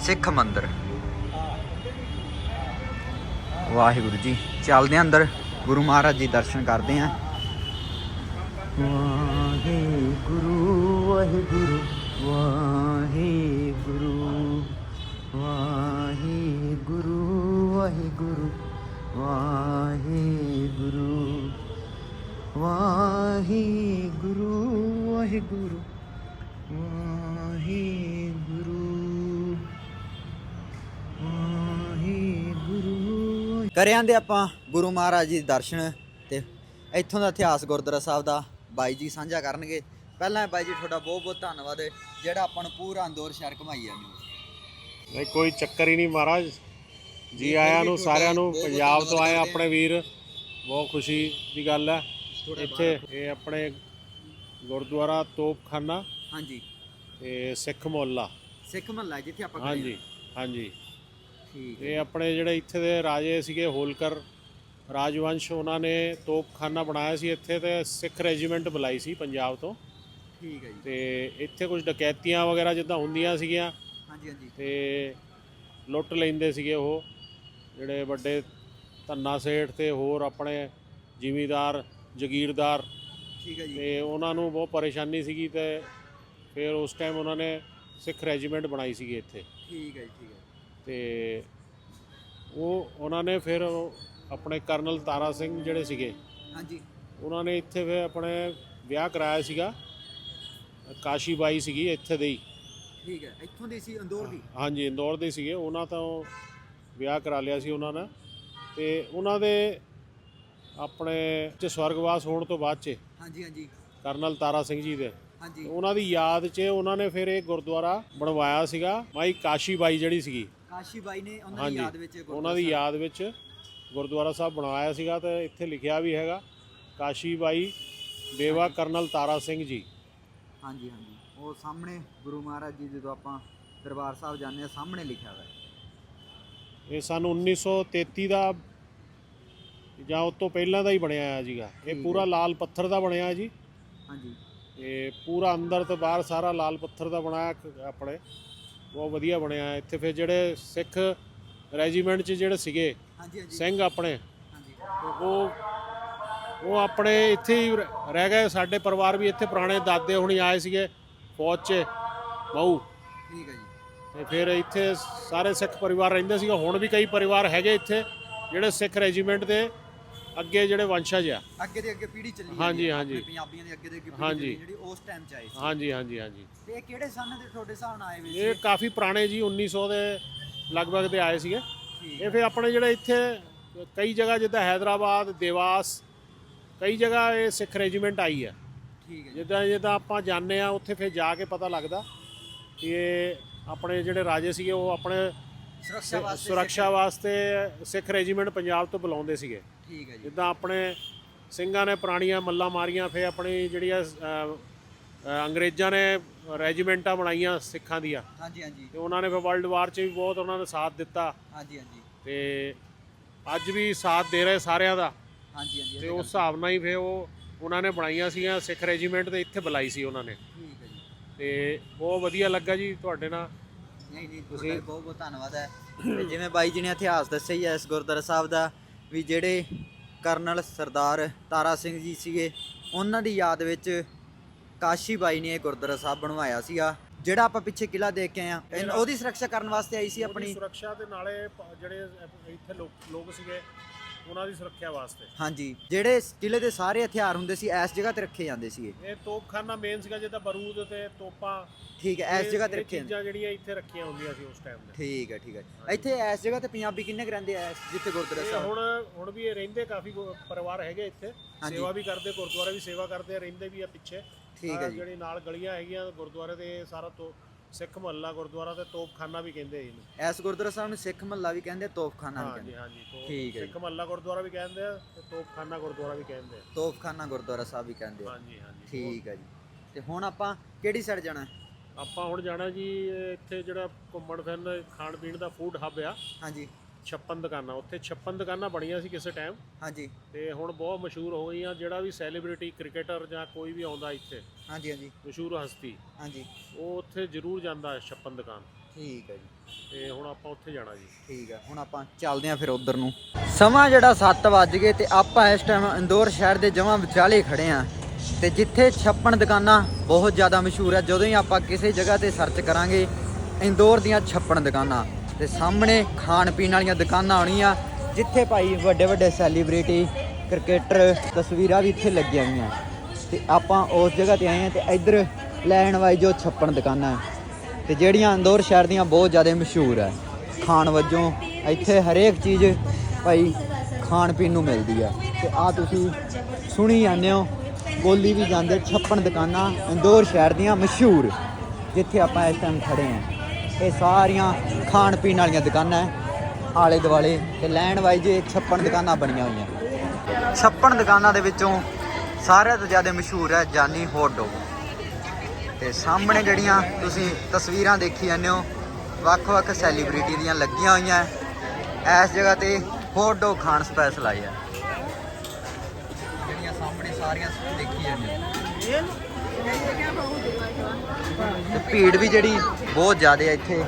ਸਿੱਖ ਮੰਦਰ। ਵਾਹਿਗੁਰੂ ਜੀ, ਚੱਲਦੇ ਹਾਂ ਅੰਦਰ। ਗੁਰੂ ਮਹਾਰਾਜ ਜੀ ਦਰਸ਼ਨ ਕਰਦੇ ਆਂ ਵਾਹਿਗੁਰੂ ਵਾਹਿਗੁਰੂ ਵਾਹਿਗੁਰੂ ਵਾਹਿਗੁਰੂ ਵਾਹਿਗੁਰੂ ਵਾਹਿਗੁਰੂ ਵਾਹਿਗੁਰੂ ਵਾਹਿਗੁਰੂ ਵਾਹਿਗੁਰੂ ਕਰਿਆਂ ਦੇ ਆਪਾਂ ਗੁਰੂ ਮਹਾਰਾਜ ਜੀ ਦੇ ਦਰਸ਼ਨ ਤੇ ਇੱਥੋਂ ਦਾ ਇਤਿਹਾਸ ਗੁਰਦੁਆਰਾ ਸਾਹਿਬ ਦਾ ਬਾਈ ਜੀ ਸਾਂਝਾ ਕਰਨਗੇ। ਪਹਿਲਾਂ ਬਾਈ ਜੀ ਤੁਹਾਡਾ ਬਹੁਤ ਬਹੁਤ ਧੰਨਵਾਦ ਜਿਹੜਾ ਆਪਾਂ ਨੂੰ ਪੂਰਾ ਅੰਦੌਰ ਸ਼ਹਿਰ ਘੁਮਾਈ ਜਾਂਦੇ ਨਹੀਂ ਕੋਈ ਚੱਕਰ ਹੀ ਨਹੀਂ ਮਹਾਰਾਜ। ਜੀ, ਆਇਆਂ ਨੂੰ ਸਾਰਿਆਂ ਨੂੰ ਪੰਜਾਬ ਤੋਂ ਆਏ ਆਪਣੇ ਵੀਰ। ਬਹੁਤ ਖੁਸ਼ੀ ਦੀ ਗੱਲ ਹੈ। ਇੱਥੇ ਇਹ ਆਪਣੇ ਗੁਰਦੁਆਰਾ ਤੋਪਖਾਨਾ ਹਾਂਜੀ। ਤੇ ਸਿੱਖ ਮੁਹੱਲਾ। ਸਿੱਖ ਮਹੱਲਾ ਜਿੱਥੇ ਆਪਾਂ ਹਾਂਜੀ। ਹਾਂਜੀ। ਇਹ ਆਪਣੇ ਜਿਹੜੇ ਇੱਥੇ ਦੇ ਰਾਜੇ ਸੀਗੇ ਹੋਲਕਰ ਰਾਜਵੰਸ਼ ਉਹਨਾਂ ਨੇ ਤੋਪਖਾਨਾ ਬਣਾਇਆ ਸੀ ਇੱਥੇ ਤੇ ਸਿੱਖ ਰੈਜੀਮੈਂਟ ਬੁਲਾਈ ਸੀ ਪੰਜਾਬ ਤੋਂ। ਠੀਕ ਹੈ ਜੀ। ਤੇ ਇੱਥੇ ਕੁਝ ਡਕੈਤੀਆਂ ਵਗੈਰਾ ਜਿੱਦਾਂ ਹੁੰਦੀਆਂ ਸੀਗੀਆਂ ਹਾਂਜੀ ਹਾਂਜੀ। ਤੇ ਲੁੱਟ ਲੈਂਦੇ ਸੀਗੇ ਉਹ ਜਿਹੜੇ ਵੱਡੇ ਧੰਨਾ ਸੇਠ ਤੇ ਹੋਰ ਆਪਣੇ ਜ਼ਿਮੀਦਾਰ ਜਗੀਰਦਾਰ। ਠੀਕ ਹੈ ਜੀ। ਤੇ ਉਹਨਾਂ ਨੂੰ ਬਹੁਤ ਪਰੇਸ਼ਾਨੀ ਸੀਗੀ ਤੇ ਫਿਰ ਉਸ ਟਾਈਮ ਉਹਨਾਂ ਨੇ ਸਿੱਖ ਰੈਜੀਮੈਂਟ ਬਣਾਈ ਸੀਗੀ ਇੱਥੇ। ਠੀਕ ਹੈ ਜੀ ਠੀਕ ਹੈ। ਤੇ ਉਹ ਉਹਨਾਂ ਨੇ ਫਿਰ ਆਪਣੇ ਕਰਨਲ ਤਾਰਾ ਸਿੰਘ ਜਿਹੜੇ ਸੀਗੇ ਹਾਂਜੀ। ਉਹਨਾਂ ਨੇ ਇੱਥੇ ਫਿਰ ਆਪਣੇ ਵਿਆਹ ਕਰਾਇਆ ਸੀਗਾ ਕਾਸ਼ੀ ਬਾਈ ਸੀਗੀ ਇੱਥੇ ਦੇ ਹੀ। ਠੀਕ ਹੈ ਇੱਥੋਂ ਦੀ ਸੀ ਅੰਦੌਰ ਦੀ? ਹਾਂਜੀ ਇੰਦੌਰ ਦੇ ਸੀਗੇ ਉਹਨਾਂ ਤੋਂ ਵਿਆਹ ਕਰਾ ਲਿਆ ਸੀ ਉਹਨਾਂ ਨੇ। ਤੇ ਉਹਨਾਂ ਦੇ ਆਪਣੇ ਚ ਸਵਰਗਵਾਸ ਹੋਣ ਤੋਂ ਬਾਅਦ ਚ ਹਾਂਜੀ ਹਾਂਜੀ। ਕਰਨਲ ਤਾਰਾ ਸਿੰਘ ਜੀ ਦੇ। ਹਾਂਜੀ। ਉਹਨਾਂ ਦੀ ਯਾਦ 'ਚ ਉਹਨਾਂ ਨੇ ਫਿਰ ਇਹ ਗੁਰਦੁਆਰਾ ਬਣਵਾਇਆ ਸੀਗਾ। ਮਾਈ ਕਾਸ਼ੀ ਬਾਈ ਜਿਹੜੀ ਸੀਗੀ। ਕਾਸ਼ੀ ਬਾਈ ਨੇ ਉਹਨਾਂ ਦੀ ਹਾਂਜੀ ਯਾਦ ਵਿੱਚ ਗੁਰਦੁਆਰਾ ਉਹਨਾਂ ਦੀ ਯਾਦ ਵਿੱਚ ਗੁਰਦੁਆਰਾ ਸਾਹਿਬ ਬਣਵਾਇਆ ਸੀਗਾ ਤੇ ਇੱਥੇ ਲਿਖਿਆ ਵੀ ਹੈਗਾ ਕਾਸ਼ੀ ਬਾਈ ਬੇਵਾ ਕਰਨਲ ਤਾਰਾ ਸਿੰਘ ਜੀ। ਹਾਂਜੀ ਹਾਂਜੀ। ਉਹ ਸਾਹਮਣੇ ਗੁਰੂ ਮਹਾਰਾਜ ਜੀ ਜਦੋਂ ਆਪਾਂ ਦਰਬਾਰ ਸਾਹਿਬ ਜਾਂਦੇ ਆ ਸਾਹਮਣੇ ਲਿਖਿਆ ਹੋਇਆ ਹੈ। ਇਹ ਸਾਨੂੰ 1933 ਦਾ ਜਾਂ ਉਸ ਤੋਂ ਪਹਿਲਾਂ ਦਾ ਹੀ ਬਣਿਆ ਆ ਜੀਗਾ ਠੀਕ ਇਹ ਹੈ। ਪੂਰਾ ਲਾਲ ਪੱਥਰ ਦਾ ਬਣਿਆ ਜੀ। ਹਾਂਜੀ। ਇਹ ਪੂਰਾ ਅੰਦਰ ਤੋਂ ਬਾਹਰ ਸਾਰਾ ਲਾਲ ਪੱਥਰ ਦਾ ਬਣਾਇਆ ਕ- ਆਪਣੇ। ਬਹੁਤ ਵਧੀਆ ਬਣਿਆ ਇੱਥੇ ਫਿਰ ਜਿਹੜੇ ਸਿੱਖ ਰੈਜੀਮੈਂਟ 'ਚ ਜਿਹੜੇ ਸੀਗੇ ਹਾਂਜੀ ਹਾਂਜੀ। ਸਿੰਘ ਆਪਣੇ ਹਾਂਜੀ। ਉਹ ਉਹ ਆਪਣੇ ਇੱਥੇ ਹੀ ਰ- ਰਹਿ ਗਏ। ਸਾਡੇ ਪਰਿਵਾਰ ਵੀ ਇੱਥੇ ਪੁਰਾਣੇ ਦਾਦੇ ਹੁਣੀ ਆਏ ਸੀਗੇ ਫੌਜ 'ਚ ਬਹੁ। ਠੀਕ ਹੈ ਜੀ। ਤੇ ਫਿਰ ਇੱਥੇ ਸਾਰੇ ਸਿੱਖ ਪਰਿਵਾਰ ਰਹਿੰਦੇ ਸੀਗੇ। ਹੁਣ ਵੀ ਕਈ ਪਰਿਵਾਰ ਹੈਗੇ ਇੱਥੇ ਜਿਹੜੇ ਸਿੱਖ ਰੈਜੀਮੈਂਟ ਦੇ ਅੱਗੇ ਜਿਹੜੇ ਵੰਸ਼ਜ ਆ। ਅੱਗੇ ਦੇ ਅੱਗੇ ਪੀੜ੍ਹੀ ਚੱਲੀ ਹਾਂਜੀ, ਹਾਂਜੀ। ਪੰਜਾਬੀਆਂ ਦੀ ਅੱਗੇ ਦੇ ਅੱਗੇ ਪੀੜ੍ਹੀ ਹਾਂਜੀ। ਚੱਲੀ ਜਿਹੜੀ ਉਸ ਟਾਈਮ 'ਚ ਆਏ ਸੀ। ਹਾਂਜੀ ਹਾਂਜੀ ਹਾਂਜੀ। ਤੇ ਇਹ ਕਿਹੜੇ ਸਨ ਦੇ ਤੁਹਾਡੇ ਹਿਸਾਬ ਨਾਲ ਆਏ ਵੇ ਇਹ ਕਾਫੀ ਪੁਰਾਣੇ ਜੀ 1900 ਦੇ ਲਗਭਗ ਦੇ ਆਏ ਸੀਗੇ। ਠੀਕ ਇਹ ਫਿਰ ਆਪਣੇ ਜਿਹੜੇ ਇੱਥੇ ਕਈ ਜਗ੍ਹਾ ਜਿੱਦਾਂ ਹੈਦਰਾਬਾਦ ਦੇਵਾਸ ਕਈ ਜਗ੍ਹਾ ਇਹ ਸਿੱਖ ਰੈਜੀਮੈਂਟ ਆਈ ਹੈ ਠੀਕ ਹੈ ਜੀ। ਜਿੱਦਾਂ ਜਿੱਦਾਂ ਆਪਾਂ ਜਾਂਦੇ ਆ ਉੱਥੇ ਫਿਰ ਜਾ ਕੇ ਪਤਾ ਲੱਗਦਾ ਕਿ ਇਹ ਆਪਣੇ ਜਿਹੜੇ ਰਾਜੇ ਸੀਗੇ ਉਹ ਆਪਣੇ ਸੁਰੱਖਿਆ ਵਾਸਤੇ ਸੁਰੱਖਿਆ ਵਾਸਤੇ ਸਿੱਖ ਰੈਜੀਮੈਂਟ ਪੰਜਾਬ ਤੋਂ ਬੁਲਾਉਂਦੇ ਸੀਗੇ। ਠੀਕ ਹੈ ਜੀ। ਜਿੱਦਾਂ ਆਪਣੇ ਸਿੰਘਾਂ ਨੇ ਪੁਰਾਣੀਆਂ ਮੱਲਾਂ ਮਾਰੀਆਂ ਫਿਰ ਆਪਣੀ ਜਿਹੜੀਆਂ ਅਹ, ਅਹ, ਅੰਗਰੇਜ਼ਾਂ ਨੇ ਰੈਜੀਮੈਂਟਾਂ ਬਣਾਈਆਂ ਸਿੱਖਾਂ ਦੀਆਂ। ਹਾਂਜੀ ਹਾਂਜੀ। ਤੇ ਉਹਨਾਂ ਨੇ ਫਿਰ ਵਰਲਡ ਵਾਰ 'ਚ ਵੀ ਬਹੁਤ ਉਹਨਾਂ ਨੇ ਸਾਥ ਦਿੱਤਾ। ਹਾਂਜੀ ਹਾਂਜੀ। ਤੇ ਅੱਜ ਵੀ ਸਾਥ ਦੇ ਰਹੇ ਸਾਰਿਆਂ ਦਾ। ਹਾਂਜੀ ਹਾਂਜੀ ਤੇ ਉਸ ਹਿਸਾਬ ਨਾਲ ਹੀ ਫਿਰ ਉਹ ਉਹਨਾਂ ਨੇ ਬਣਾਈਆਂ ਸੀਗੀਆਂ ਸਿੱਖ ਰੈਜੀਮੈਂਟ ਤੇ ਇੱਥੇ ਬੁਲਾਈ ਸੀ ਉਹਨਾਂ ਨੇ। ਠੀਕ ਹੈ ਜੀ। ਤੇ ਬਹੁਤ ਵਧੀਆ ਲੱਗਾ ਜੀ ਤੁਹਾਡੇ ਨਾਲ। ਨਹੀਂ ਨਹੀਂ ਵੀ ਬਹੁਤ ਬਹੁਤ ਧੰਨਵਾਦ ਹੈ। ਜਿਵੇਂ ਬਾਈ ਜੀ ਨੇ ਇਤਿਹਾਸ ਦੱਸਿਆ ਹੀ ਹੈ ਇਸ ਗੁਰਦੁਆਰਾ ਸਾਹਿਬ ਦਾ ਵੀ ਜਿਹੜੇ ਕਰਨਲ ਸਰਦਾਰ ਤਾਰਾ ਸਿੰਘ ਜੀ ਸੀਗੇ ਉਹਨਾਂ ਦੀ ਯਾਦ ਵਿੱਚ ਕਾਸ਼ੀ ਬਾਈ ਨੇ ਇਹ ਗੁਰਦੁਆਰਾ ਸਾਹਿਬ ਬਣਵਾਇਆ ਸੀਗਾ ਜਿਹੜਾ ਆਪਾਂ ਪਿੱਛੇ ਕਿਲਾ ਦੇਖ ਕੇ ਆਏ ਆ ਇਹਨ- ਉਹਦੀ ਸੁਰੱਖਿਆ ਕਰਨ ਵਾਸਤੇ ਆਈ ਸੀ ਆਪਣੀ ਆਪਣੀ। ਸੁਰੱਖਿਆ ਦੇ ਨਾਲੇ ਪ- ਜਿਹੜੇ ਇੱਥੇ ਲੋਕ ਲੋਕ ਸੀਗੇ ਉਹਨਾਂ ਦੀ ਸੁਰੱਖਿਆ ਵਾਸਤੇ। ਹਾਂਜੀ ਜਿਹੜੇ ਕਿਲੇ ਦੇ ਸਾਰੇ ਹਥਿਆਰ ਹੁੰਦੇ ਸੀ ਇਸ ਜਗ੍ਹਾ ਤੇ ਰੱਖੇ ਜਾਂਦੇ ਸੀਗੇ। ਇਹ ਤੋਪਖਾਨਾ ਮੇਨ ਸੀਗਾ ਜਿੱਦਾਂ ਬਰੂਦ ਤੇ ਤੋਪਾਂ। ਠੀਕ ਹੈ ਇਸ ਜਗ੍ਹਾ ਤੇ ਰੱਖੇ ਚੀਜ਼ਾਂ ਜਿਹੜੀਆਂ ਇੱਥੇ ਰੱਖੀਆਂ ਹੁੰਦੀਆਂ ਸੀ ਉਸ ਟਾਈਮ ਦੇ ਠੀਕ ਹੈ ਠੀਕ ਹੈ। ਇੱਥੇ ਇਸ ਜਗ੍ਹਾ ਤੇ ਪੰਜਾਬੀ ਕਿੰਨੇ ਕੁ ਰਹਿੰਦੇ ਆ ਜਿੱਥੇ ਗੁਰਦੁਆਰਾ ਸਾਹਿਬ? ਹੁਣ ਹੁਣ ਵੀ ਇਹ ਰਹਿੰਦੇ ਕਾਫੀ ਪਰਿਵਾਰ ਹੈਗੇ ਇੱਥੇ। ਸੇਵਾ ਵੀ ਕਰਦੇ ਗੁਰਦੁਆਰਾ ਵੀ ਸੇਵਾ ਕਰਦੇ ਰਹਿੰਦੇ ਵੀ ਆ ਪਿੱਛੇ। ਠੀਕ ਹੈ ਜਿਹੜੀ ਨਾਲ ਗਲੀਆਂ ਹੈਗੀਆਂ ਗੁਰਦੁਆਰੇ ਦੇ ਸਾਰਾ ਤੋਂ ਸਿੱਖ ਮਹੱਲਾ ਗੁਰਦੁਆਰਾ ਤੇ ਤੋਪਖਾਨਾ ਵੀ ਕਹਿੰਦੇ ਇਹਨੂੰ। ਇਸ ਗੁਰਦੁਆਰਾ ਸਾਹਿਬ ਨੂੰ ਸਿੱਖ ਮਹੱਲਾ ਵੀ ਕਹਿੰਦੇ ਤੋਪਖਾਨਾ ਵੀ ਹਾਂਜੀ ਕਹਿੰਦੇ ਹਾਂਜੀ ਤੋਪ- ਠੀਕ ਹੈ ਜੀ। ਸਿੱਖ ਮਹੱਲਾ ਗੁਰਦੁਆਰਾ ਵੀ ਕਹਿੰਦੇ ਆ ਤੇ ਤੋਪਖਾਨਾ ਗੁਰਦੁਆਰਾ ਵੀ ਕਹਿੰਦੇ ਆ। ਤੋਪਖਾਨਾ ਗੁਰਦੁਆਰਾ ਸਾਹਿਬ ਵੀ ਕਹਿੰਦੇ ਆ। ਹਾਂਜੀ ਹਾਂਜੀ ਠੀਕ ਹੈ ਜੀ। ਤੇ ਹੁਣ ਆਪਾਂ ਕਿਹੜੀ ਸਾਈਡ ਜਾਣਾ? ਹੈ? ਆਪਾਂ ਹੁਣ ਜਾਣਾ ਜੀ ਇੱਥੇ ਜਿਹੜਾ ਘੁੰਮਣ ਫਿਰਨ ਖਾਣ ਪੀਣ ਦਾ ਫੂਡ ਹੱਬ ਆ। ਹਾਂਜੀ। 56 ਦੁਕਾਨਾਂ ਉੱਥੇ 56 ਦੁਕਾਨਾਂ ਬਣੀਆਂ ਸੀ ਕਿਸੇ ਟਾਈਮ ਹਾਂਜੀ। ਤੇ ਹੁਣ ਬਹੁਤ ਮਸ਼ਹੂਰ ਹੋ ਗਈਆਂ ਜਿਹੜਾ ਵੀ ਸੈਲੀਬ੍ਰਿਟੀ ਕ੍ਰਿਕਟਰ ਜਾਂ ਕੋਈ ਵੀ ਆਉਂਦਾ ਇੱਥੇ। ਹਾਂਜੀ ਹਾਂਜੀ। ਮਸ਼ਹੂਰ ਹਸਤੀ। ਹਾਂਜੀ। ਉਹ ਉੱਥੇ ਜ਼ਰੂਰ ਜਾਂਦਾ ਹੈ 56 ਦੁਕਾਨ। ਠੀਕ ਹੈ ਜੀ। ਤੇ ਹੁਣ ਆਪਾਂ ਉੱਥੇ ਜਾਣਾ ਜੀ। ਠੀਕ ਹੈ ਹੁਣ ਆਪਾਂ ਚੱਲਦੇ ਆਂ ਫਿਰ ਉਧਰ ਨੂੰ। ਸਮਾਂ ਜਿਹੜਾ 7 ਵੱਜ ਗਏ ਤੇ ਆਪਾਂ ਇਸ ਟਾਈਮ ਇੰਦੌਰ ਸ਼ਹਿਰ ਦੇ ਜਮਾਂ ਵਿਚਾਲੇ ਖੜੇ ਆਂ ਤੇ ਜਿੱਥੇ 56 ਦੁਕਾਨਾਂ ਬਹੁਤ ਜ਼ਿਆਦਾ ਮਸ਼ਹੂਰ ਹੈ ਜਦੋਂ ਹੀ ਆਪਾਂ ਕਿਸੇ ਜਗ੍ਹਾ ਤੇ ਸਰਚ ਕਰਾਂਗੇ ਇੰਦੌਰ ਦੀਆਂ 56 ਦੁਕਾਨਾਂ। ਤੇ ਸਾਹਮਣੇ ਖਾਣ ਪੀਣ ਵਾਲੀਆਂ ਦੁਕਾਨਾਂ ਆਉਣੀਆਂ, ਜਿੱਥੇ ਭਾਈ ਵੱਡੇ ਵੱਡੇ ਸੈਲੀਬ੍ਰਿਟੀ ਕ੍ਰਿਕਟਰ ਤਸਵੀਰਾਂ ਵੀ ਇੱਥੇ ਲੱਗੀਆਂ ਹੋਈਆਂ। ਤੇ ਆਪਾਂ ਉਸ ਜਗ੍ਹਾ ਤੇ ਆਏ ਆਂ ਤੇ ਇੱਧਰ ਲੈਣ ਵਾਈ ਜੋ 56 ਦੁਕਾਨਾਂ ਹੈ, ਤੇ ਜਿਹੜੀਆਂ ਇੰਦੌਰ ਸ਼ਹਿਰ ਦੀਆਂ ਬਹੁਤ ਜ਼ਿਆਦਾ ਮਸ਼ਹੂਰ ਹੈ। ਖਾਣ ਵਜੋਂ ਇੱਥੇ ਹਰੇਕ ਚੀਜ਼ ਭਾਈ ਖਾਣ ਪੀਣ ਨੂੰ ਮਿਲਦੀ ਹੈ ਤੇ ਆ ਤੁਸੀਂ ਸੁਣੀ ਜਾਂਦੇ ਹੋ ਬੋਲੀ ਵੀ ਜਾਂਦੇ 56 ਦੁਕਾਨਾਂ ਇੰਦੌਰ ਸ਼ਹਿਰ ਦੀਆਂ ਮਸ਼ਹੂਰ, ਜਿੱਥੇ ਆਪਾਂ ਇਸ ਟਾਈਮ ਖੜੇ ਹਾਂ। ਇਹ ਸਾਰੀਆਂ ਖਾਣ ਪੀਣ ਵਾਲੀਆਂ ਦੁਕਾਨਾਂ ਆਲੇ ਦੁਆਲੇ ਤੇ ਲੈਣ ਵਾਈਜ਼ ਇਹ 56 ਦੁਕਾਨਾਂ ਬਣੀਆਂ ਹੋਈਆਂ। 56 ਦੁਕਾਨਾਂ ਦੇ ਵਿੱਚੋਂ ਸਾਰਿਆਂ ਤੋਂ ਜ਼ਿਆਦਾ ਮਸ਼ਹੂਰ ਹੈ ਜਾਨੀ ਹੌਟ ਡੌਗ ਤੇ ਸਾਹਮਣੇ ਜਿਹੜੀਆਂ ਤੁਸੀਂ ਤਸਵੀਰਾਂ ਦੇਖੀ ਜਾਂਦੇ ਹੋ, ਵੱਖ-ਵੱਖ ਸੈਲੀਬ੍ਰਿਟੀ ਦੀਆਂ ਲੱਗੀਆਂ ਹੋਈਆਂ ਐ। ਇਸ ਜਗ੍ਹਾ ਤੇ ਹੌਟ ਡੌਗ ਖਾਣ ਸਪੈਸ਼ਲ ਆਏ ਆ ਜਿਹੜੀਆਂ ਸਾਹਮਣੇ ਸਾਰੀਆਂ ਦੇਖੀ ਜਾਂਦੇ ਹੋ। ਤੇ ਭੀੜ ਵੀ ਜਿਹੜੀ ਬਹੁਤ ਜ਼ਿਆਦਾ ਹੈ ਇੱਥੇ।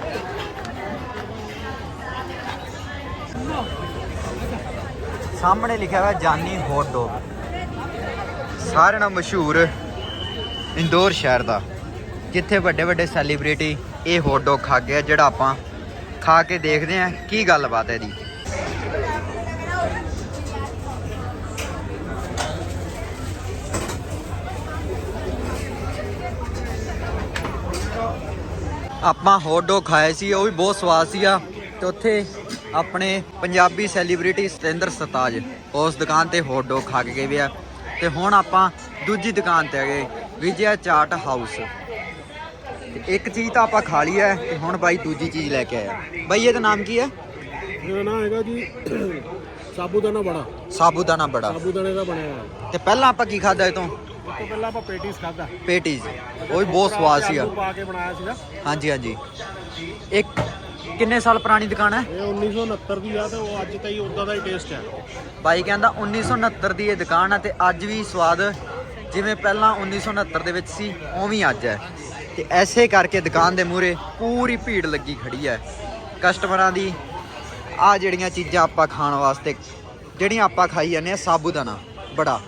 ਸਾਹਮਣੇ ਲਿਖਿਆ ਹੋਇਆ ਜਾਨੀ ਹੌਟ ਡੌਗ ਸਾਰਿਆਂ ਨਾਲੋਂ ਮਸ਼ਹੂਰ ਇੰਦੌਰ ਸ਼ਹਿਰ ਦਾ। ਜਿੱਥੇ ਵੱਡੇ ਵੱਡੇ ਸੈਲੀਬ੍ਰਿਟੀ ਇਹ ਹੌਟ ਡੌਗ ਖਾ ਗਿਆ ਜਿਹੜਾ ਆਪਾਂ ਖਾ ਕੇ ਦੇਖਦੇ ਆਂ। ਕੀ ਗੱਲਬਾਤ ਹੈ ਇਹਦੀ? ਆਪਾਂ ਹੌਟ ਡੌਗ ਖਾਏ ਸੀ ਉਹ ਵੀ ਬਹੁਤ ਸਵਾਦ ਸੀਗਾ ਤੇ ਉੱਥੇ ਆਪਣੇ ਪੰਜਾਬੀ ਸੈਲੀਬ੍ਰਿਟੀ ਸਤਿੰਦਰ ਸਰਤਾਜ ਉਸ ਦੁਕਾਨ ਤੇ ਹੌਟ ਡੌਗ ਖਾ ਕੇ ਗਏ ਵੀ ਆ। ਤੇ ਹੁਣ ਆਪਾਂ ਦੂਜੀ ਦੁਕਾਨ ਤੇ ਆ ਗਏ ਵਿਜੇ ਚਾਟ ਹਾਊਸ ਇੱਕ ਚੀਜ਼ ਤਾਂ ਆਪਾਂ ਖਾ ਲਈ ਹੈ ਤੇ ਹੁਣ ਬਾਈ ਦੂਜੀ ਚੀਜ਼ ਲੈ ਕੇ ਆਇਆ। ਬਾਈ ਇਹਦਾ ਨਾਮ ਕੀ ਹੈ ਇਹਦਾ ਨਾਮ ਹੈਗਾ ਜੀ ਸਾਬੂਦਾਨਾ ਬੜਾ। ਸਾਬੂਦਾਨਾ ਬੜਾ। ਸਾਬੂਦਾਨੇ ਦਾ ਬਣਿਆ ਤੇ ਪਹਿਲਾਂ ਆਪਾਂ ਕੀ ਖਾਦਾ ਇਹ ਤੋਂ ਉਸ ਤੋਂ ਪਹਿਲਾਂ ਆਪਾਂ ਪੇਟੀਸ ਖਾਦਾ ਪੇਟੀਜ਼ ਉਹ ਵੀ ਬਹੁਤ ਸਵਾਦ ਸੀਗਾ। ਪਾ ਕੇ ਬਣਾਇਆ ਸੀਗਾ। ਹਾਂਜੀ ਹਾਂਜੀ। ਇੱਕ ਕਿੰਨੇ ਸਾਲ ਪੁਰਾਣੀ ਦੁਕਾਨ ਹੈ? ਇਹ 1969 ਦੀ ਆ ਤੇ ਉਹ ਅੱਜ ਤਾਈਂ ਉਦਾਂ ਦਾ ਹੀ ਟੇਸਟ ਹੈ। ਬਾਈ ਕਹਿੰਦਾ 1969 ਦੀ ਇਹ ਦੁਕਾਨ ਹੈ ਤੇ ਅੱਜ ਵੀ ਸਵਾਦ ਜਿਵੇਂ ਪਹਿਲਾਂ 1969 ਦੇ ਵਿੱਚ ਸੀ ਉਵੇਂ ਅੱਜ ਹੈ। ਤੇ ਐਸੇ ਕਰਕੇ ਦੁਕਾਨ ਦੇ ਮੂਹਰੇ ਪੂਰੀ ਭੀੜ ਲੱਗੀ ਖੜੀ ਹੈ। ਕਸਟਮਰਾਂ ਦੀ ਆ ਜਿਹੜੀਆਂ ਚੀਜ਼ਾਂ ਆਪਾਂ ਖਾਣ ਵਾਸਤੇ ਜਿਹੜੀਆਂ ਆਪਾਂ ਖਾਈ ਜਾਂਦੇ ਆ ਸਾਬੂਦਾਨਾ ਬੜਾ।